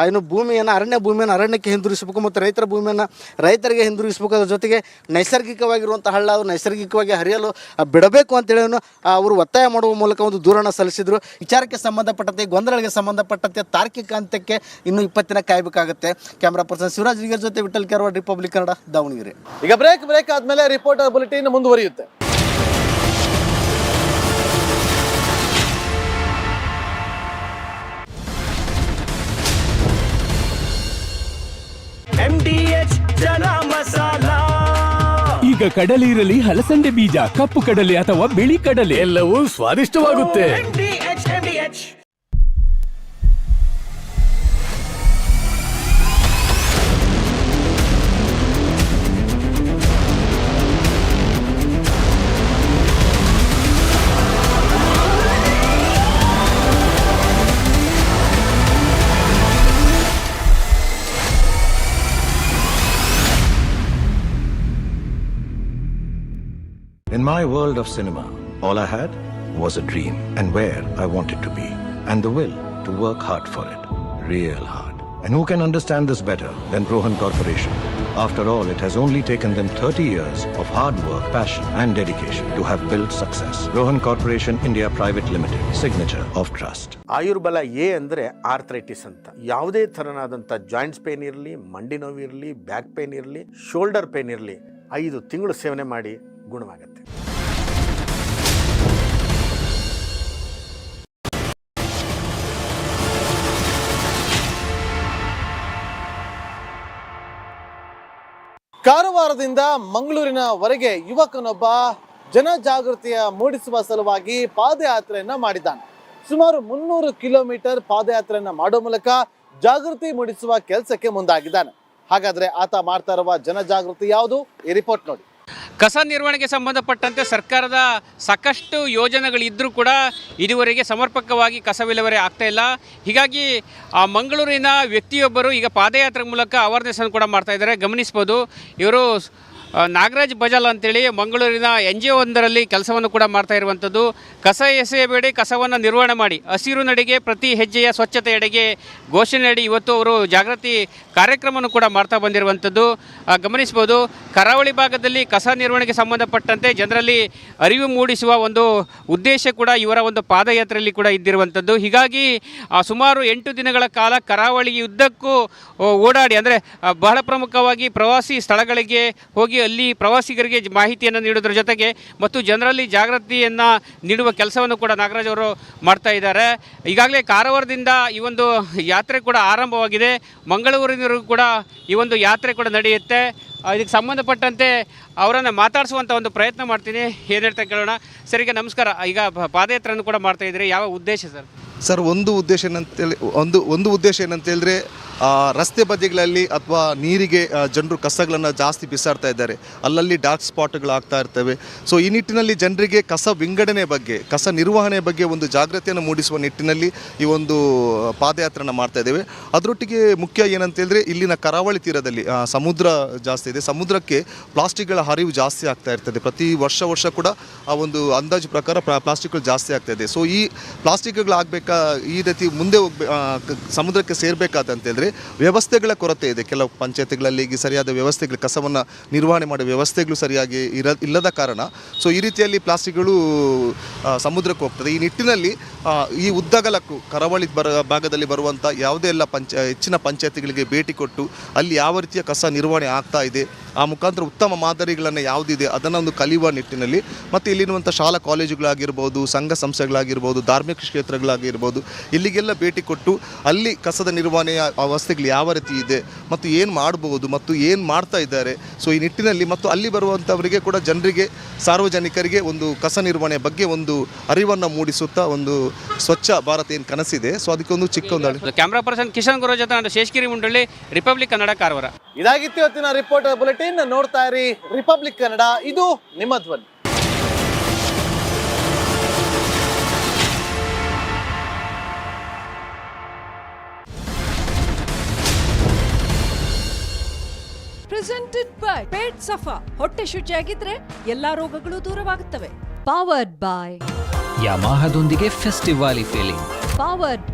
S14: ಏನು ಭೂಮಿಯನ್ನು, ಅರಣ್ಯ ಭೂಮಿಯನ್ನು ಅರಣ್ಯಕ್ಕೆ ಹಿಂದಿರುಗಿಸಬೇಕು ಮತ್ತು ರೈತರ ಭೂಮಿಯನ್ನು ರೈತರಿಗೆ ಹಿಂದಿರುಗಿಸಬೇಕು. ಅದರ ಜೊತೆಗೆ ನೈಸರ್ಗಿಕವಾಗಿರುವಂಥ ಹಳ್ಳ ಅದು ನೈಸರ್ಗಿಕವಾಗಿ ಹರಿಯಲು ಬಿಡಬೇಕು ಅಂತೇಳಿ ಅವರು ಒತ್ತಾಯ ಮಾಡುವ ಮೂಲಕ ಒಂದು ದೂರನ್ನು ಸಲ್ಲಿಸಿದರು. ವಿಚಾರಕ್ಕೆ ಸಂಬಂಧಪಟ್ಟಂತೆ, ಗೊಂದಲಗಳಿಗೆ ಸಂಬಂಧಪಟ್ಟಂತೆ ತಾರ್ಕಿಕ ಹಂತಕ್ಕೆ ಇನ್ನು ಇಪ್ಪತ್ತಿನ ಕಾಯಬೇಕಾಗುತ್ತೆ ಕ್ಯಾಮ್ರಾ ಪರ್ಸನ್ ಶಿವರಾಜ್ ರಿಗರ್ ಜೊತೆ ವಿಠಲ್ ಕೆರವಾಡ್ ರಿಪಬ್ಲಿಕ್ ಕನ್ನಡ ದಾವಣಗೆರೆ.
S3: ಈಗ ಬ್ರೇಕ್ ಬ್ರೇಕ್ ಆದ್ಮೇಲೆ ರಿಪೋರ್ಟರ್ ಬುಲೆಟಿನ್ ಮುಂದುವರಿಯುತ್ತೆ.
S15: ಈಗ ಕಡಲೆ ಇರಲಿ ಹಲಸಂದೆ ಬೀಜ ಕಪ್ಪು ಕಡಲೆ ಅಥವಾ ಬಿಳಿ ಕಡಲೆ. ಎಲ್ಲವೂ ಸ್ವಾದಿಷ್ಟವಾಗುತ್ತೆ.
S16: My world of cinema, all I had was a dream and where I wanted to be, and the will to work hard for it. Real hard. And who can understand this better than Rohan Corporation? After all, it has only taken them 30 years of hard work, passion, and dedication to have built success. Rohan Corporation India Private Limited, signature of trust.
S17: Ayurbala A ಅಂದರೆ arthritis ಅಂತ ಯಾವುದೇ ಥರನಾದಂಥ joints pain ಇರಲಿ ಮಂಡಿ ನೋವು ಇರಲಿ back pain ಇರಲಿ shoulder pain ಇರಲಿ ಐದು ತಿಂಗಳು ಸೇವನೆ ಮಾಡಿ ಗುಣವಾಗುತ್ತೆ
S3: ಕಾರವಾರದಿಂದ ಮಂಗಳೂರಿನವರೆಗೆ ಯುವಕನೊಬ್ಬ ಜನಜಾಗೃತಿಯ ಮೂಡಿಸುವ ಸಲುವಾಗಿ ಪಾದಯಾತ್ರೆಯನ್ನ ಮಾಡಿದ್ದಾನೆ. ಸುಮಾರು ಮುನ್ನೂರು ಕಿಲೋಮೀಟರ್ ಪಾದಯಾತ್ರೆಯನ್ನ ಮಾಡೋ ಮೂಲಕ ಜಾಗೃತಿ ಮೂಡಿಸುವ ಕೆಲಸಕ್ಕೆ ಮುಂದಾಗಿದ್ದಾನೆ. ಹಾಗಾದ್ರೆ ಆತ ಮಾಡ್ತಾ ಇರುವ ಜನಜಾಗೃತಿ ಯಾವುದು? ಈ ರಿಪೋರ್ಟ್ ನೋಡಿ.
S7: ಕಸ ನಿರ್ವಹಣೆಗೆ ಸಂಬಂಧಪಟ್ಟಂತೆ ಸರ್ಕಾರದ ಸಾಕಷ್ಟು ಯೋಜನೆಗಳಿದ್ದರೂ ಕೂಡ ಇದುವರೆಗೆ ಸಮರ್ಪಕವಾಗಿ ಕಸ ವಿಲೇವಾರಿ ಆಗ್ತಾ ಇಲ್ಲ. ಹೀಗಾಗಿ ಆ ಮಂಗಳೂರಿನ ವ್ಯಕ್ತಿಯೊಬ್ಬರು ಈಗ ಪಾದಯಾತ್ರೆ ಮೂಲಕ ಅವೇರ್ನೆಸ್ ಅನ್ನು ಕೂಡ ಮಾಡ್ತಾ ಇದ್ದಾರೆ. ಗಮನಿಸ್ಬೋದು, ಇವರು ನಾಗರಾಜ್ ಬಜಾಲ್ ಅಂತೇಳಿ ಮಂಗಳೂರಿನ ಎನ್ ಜಿ ಒಂದರಲ್ಲಿ ಕೆಲಸವನ್ನು ಕೂಡ ಮಾಡ್ತಾ ಇರುವಂಥದ್ದು. ಕಸ ಎಸೆಯಬೇಡಿ ಕಸವನ್ನು ನಿರ್ವಹಣೆ ಮಾಡಿ, ಹಸಿರು ನಡೆಗೆ ಪ್ರತಿ ಹೆಜ್ಜೆಯ ಸ್ವಚ್ಛತೆ ಎಡೆಗೆ ಘೋಷಣೆ ಅಡಿ ಇವತ್ತು ಅವರು ಜಾಗೃತಿ ಕಾರ್ಯಕ್ರಮವನ್ನು ಕೂಡ ಮಾಡ್ತಾ ಬಂದಿರುವಂಥದ್ದು. ಗಮನಿಸ್ಬೋದು ಕರಾವಳಿ ಭಾಗದಲ್ಲಿ ಕಸ ನಿರ್ವಹಣೆಗೆ ಸಂಬಂಧಪಟ್ಟಂತೆ ಜನರಲ್ಲಿ ಅರಿವು ಮೂಡಿಸುವ ಒಂದು ಉದ್ದೇಶ ಕೂಡ ಇವರ ಒಂದು ಪಾದಯಾತ್ರೆಯಲ್ಲಿ ಕೂಡ ಇದ್ದಿರುವಂಥದ್ದು. ಹೀಗಾಗಿ ಸುಮಾರು ಎಂಟು ದಿನಗಳ ಕಾಲ ಕರಾವಳಿ ಉದ್ದಕ್ಕೂ ಓಡಾಡಿ, ಅಂದರೆ ಬಹಳ ಪ್ರಮುಖವಾಗಿ ಪ್ರವಾಸಿ ಸ್ಥಳಗಳಿಗೆ ಹೋಗಿ ಅಲ್ಲಿ ಪ್ರವಾಸಿಗರಿಗೆ ಮಾಹಿತಿಯನ್ನು ನೀಡೋದ್ರ ಜೊತೆಗೆ ಮತ್ತು ಜನರಲ್ಲಿ ಜಾಗೃತಿಯನ್ನು ನೀಡುವ ಕೆಲಸವನ್ನು ಕೂಡ ನಾಗರಾಜ್ ಅವರು ಮಾಡ್ತಾ ಇದ್ದಾರೆ. ಈಗಾಗಲೇ ಕಾರವಾರದಿಂದ ಈ ಒಂದು ಯಾತ್ರೆ ಕೂಡ ಆರಂಭವಾಗಿದೆ. ಮಂಗಳೂರಿನವರೆಗೂ ಕೂಡ ಈ ಒಂದು ಯಾತ್ರೆ ಕೂಡ ನಡೆಯುತ್ತೆ. ಇದಕ್ಕೆ ಸಂಬಂಧಪಟ್ಟಂತೆ ಅವರನ್ನು ಮಾತಾಡಿಸುವಂಥ ಒಂದು ಪ್ರಯತ್ನ ಮಾಡ್ತೀನಿ. ಏನು ಹೇಳ್ತಾ ಕೇಳೋಣ. ಸರ್ ನಮಸ್ಕಾರ. ಈಗ ಪಾದಯಾತ್ರೆಯನ್ನು ಕೂಡ ಮಾಡ್ತಾ ಇದ್ದೀರಿ. ಯಾವ ಉದ್ದೇಶ ಸರ್?
S18: ಸರ್ ಒಂದು ಉದ್ದೇಶ ಏನಂತೇಳಿ ಒಂದು ಒಂದು ಉದ್ದೇಶ ಏನಂತ ಹೇಳಿದ್ರೆ ಆ, ರಸ್ತೆ ಬದಿಗಳಲ್ಲಿ ಅಥವಾ ನೀರಿಗೆ ಜನರು ಕಸಗಳನ್ನು ಜಾಸ್ತಿ ಬಿಸಾಡ್ತಾ ಇದ್ದಾರೆ. ಅಲ್ಲಲ್ಲಿ ಡಾರ್ಕ್ ಸ್ಪಾಟ್ಗಳು ಆಗ್ತಾ ಇರ್ತವೆ. ಸೊ ಈ ನಿಟ್ಟಿನಲ್ಲಿ ಜನರಿಗೆ ಕಸ ವಿಂಗಡಣೆ ಬಗ್ಗೆ ಕಸ ನಿರ್ವಹಣೆ ಬಗ್ಗೆ ಒಂದು ಜಾಗೃತಿಯನ್ನು ಮೂಡಿಸುವ ನಿಟ್ಟಿನಲ್ಲಿ ಈ ಒಂದು ಪಾದಯಾತ್ರೆಯನ್ನು ಮಾಡ್ತಾ ಇದ್ದೇವೆ. ಅದರೊಟ್ಟಿಗೆ ಮುಖ್ಯ ಏನಂತ ಹೇಳಿದ್ರೆ ಇಲ್ಲಿನ ಕರಾವಳಿ ತೀರದಲ್ಲಿ ಸಮುದ್ರ ಜಾಸ್ತಿ ಇದೆ. ಸಮುದ್ರಕ್ಕೆ ಪ್ಲಾಸ್ಟಿಕ್ಗಳ ಹರಿವು ಜಾಸ್ತಿ ಆಗ್ತಾ ಇರ್ತದೆ. ಪ್ರತಿ ವರ್ಷ ವರ್ಷ ಕೂಡ ಆ ಒಂದು ಅಂದಾಜು ಪ್ರಕಾರ ಪ್ಲಾ- ಪ್ಲಾಸ್ಟಿಕ್ಗಳು ಜಾಸ್ತಿ ಆಗ್ತಾ ಇದೆ. ಸೊ ಈ ಪ್ಲಾಸ್ಟಿಕ್ಗಳಾಗಬೇಕಾ ಈ ರೀತಿ ಮುಂದೆ ಹೋಗ್ಬೇ ಆ, ಕ- ಸಮುದ್ರಕ್ಕೆ ಸೇರಬೇಕಾದಂತ ಹೇಳಿದ್ರೆ ವ್ಯವಸ್ಥೆಗಳ ಕೊರತೆ ಇದೆ. ಕೆಲವು ಪಂಚಾಯತ್ಗಳಲ್ಲಿ ಈಗ ಸರಿಯಾದ ವ್ಯವಸ್ಥೆಗಳು, ಕಸವನ್ನು ನಿರ್ವಹಣೆ ಮಾಡುವ ವ್ಯವಸ್ಥೆಗಳು ಸರಿಯಾಗಿ ಇರ, ಇಲ್ಲದ ಕಾರಣ. ಸೊ ಈ ರೀತಿಯಲ್ಲಿ ಪ್ಲಾಸ್ಟಿಕ್ಗಳು ಸಮುದ್ರಕ್ಕೆ ಹೋಗ್ತದೆ. ಈ ನಿಟ್ಟಿನಲ್ಲಿ ಈ ಉದ್ದಗಲಕ್ಕೂ ಕರಾವಳಿ ಬರ, ಭಾಗದಲ್ಲಿ ಬರುವಂಥ ಯಾವುದೇ ಎಲ್ಲ ಪಂಚ, ಹೆಚ್ಚಿನ ಪಂಚಾಯತಿಗಳಿಗೆ ಭೇಟಿ ಕೊಟ್ಟು ಅಲ್ಲಿ ಯಾವ ರೀತಿಯ ಕಸ ನಿರ್ವಹಣೆ ಆಗ್ತಾ ಇದೆ, ಆ ಮುಖಾಂತರ ಉತ್ತಮ ಮಾದರಿಗಳನ್ನು ಯಾವುದಿದೆ ಅದನ್ನು ಒಂದು ಕಲಿಯುವ ನಿಟ್ಟಿನಲ್ಲಿ. ಮತ್ತು ಇಲ್ಲಿರುವಂಥ ಶಾಲಾ ಕಾಲೇಜುಗಳಾಗಿರ್ಬೋದು, ಸಂಘ ಸಂಸ್ಥೆಗಳಾಗಿರ್ಬೋದು, ಧಾರ್ಮಿಕ ಕ್ಷೇತ್ರಗಳಾಗಿರ್ಬೋದು, ಇಲ್ಲಿಗೆಲ್ಲ ಭೇಟಿ ಕೊಟ್ಟು ಅಲ್ಲಿ ಕಸದ ನಿರ್ವಹಣೆಯ ಅವಸ್ಥೆಗಳು ಯಾವ ರೀತಿ ಇದೆ ಮತ್ತು ಏನು ಮಾಡಬಹುದು ಮತ್ತು ಏನು ಮಾಡ್ತಾ ಇದ್ದಾರೆ. ಸೊ ಈ ನಿಟ್ಟಿನಲ್ಲಿ ಮತ್ತು ಅಲ್ಲಿ ಬರುವಂಥವರಿಗೆ ಕೂಡ ಜನರಿಗೆ ಸಾರ್ವಜನಿಕರಿಗೆ ಒಂದು ಕಸ ನಿರ್ವಹಣೆ ಬಗ್ಗೆ ಒಂದು ಅರಿವನ್ನು ಮೂಡಿಸುತ್ತಾ ಒಂದು ಸ್ವಚ್ಛ ಭಾರತ ಏನು ಕನಸಿದೆ. ಸೊ ಅದಕ್ಕೊಂದು ಚಿಕ್ಕ ಒಂದು
S7: ಕ್ಯಾಮ್ರಾ ಪರ್ಸನ್ ಕಿಶನ್ ಗುರು ಜೊತೆ ನಾನು ಶೇಷಗಿರಿ ಮುಂಡಳ್ಳಿ ರಿಪಬ್ಲಿಕ್ ಕನ್ನಡ ಕಾರವಾರ
S3: ಇದಾಗಿತ್ತು ಇವತ್ತಿನ ರಿಪೋರ್ಟರ್ ಬುಲೆಟಿನ್ ನೋಡ್ತಾ ಇರಿ ರಿಪಬ್ಲಿಕ್ ಕನ್ನಡ ಇದು ನಿಮ್ಮ ಧ್ವನಿ.
S19: ಪ್ರೆಸೆಂಟೆಡ್ ಬೈ ಪೇಟ್ ಸಫಾ ಹೊಟ್ಟೆ ಶುಚಿಯಾಗಿದ್ರೆ ಎಲ್ಲಾ ರೋಗಗಳು ದೂರವಾಗುತ್ತವೆ. ಪವರ್ಡ್ ಬೈ
S20: ಯಮಾಹದೊಂದಿಗೆ ಫೆಸ್ಟಿವಾಲಿ ಫೀಲಿಂಗ್
S19: ಪವರ್ಡ್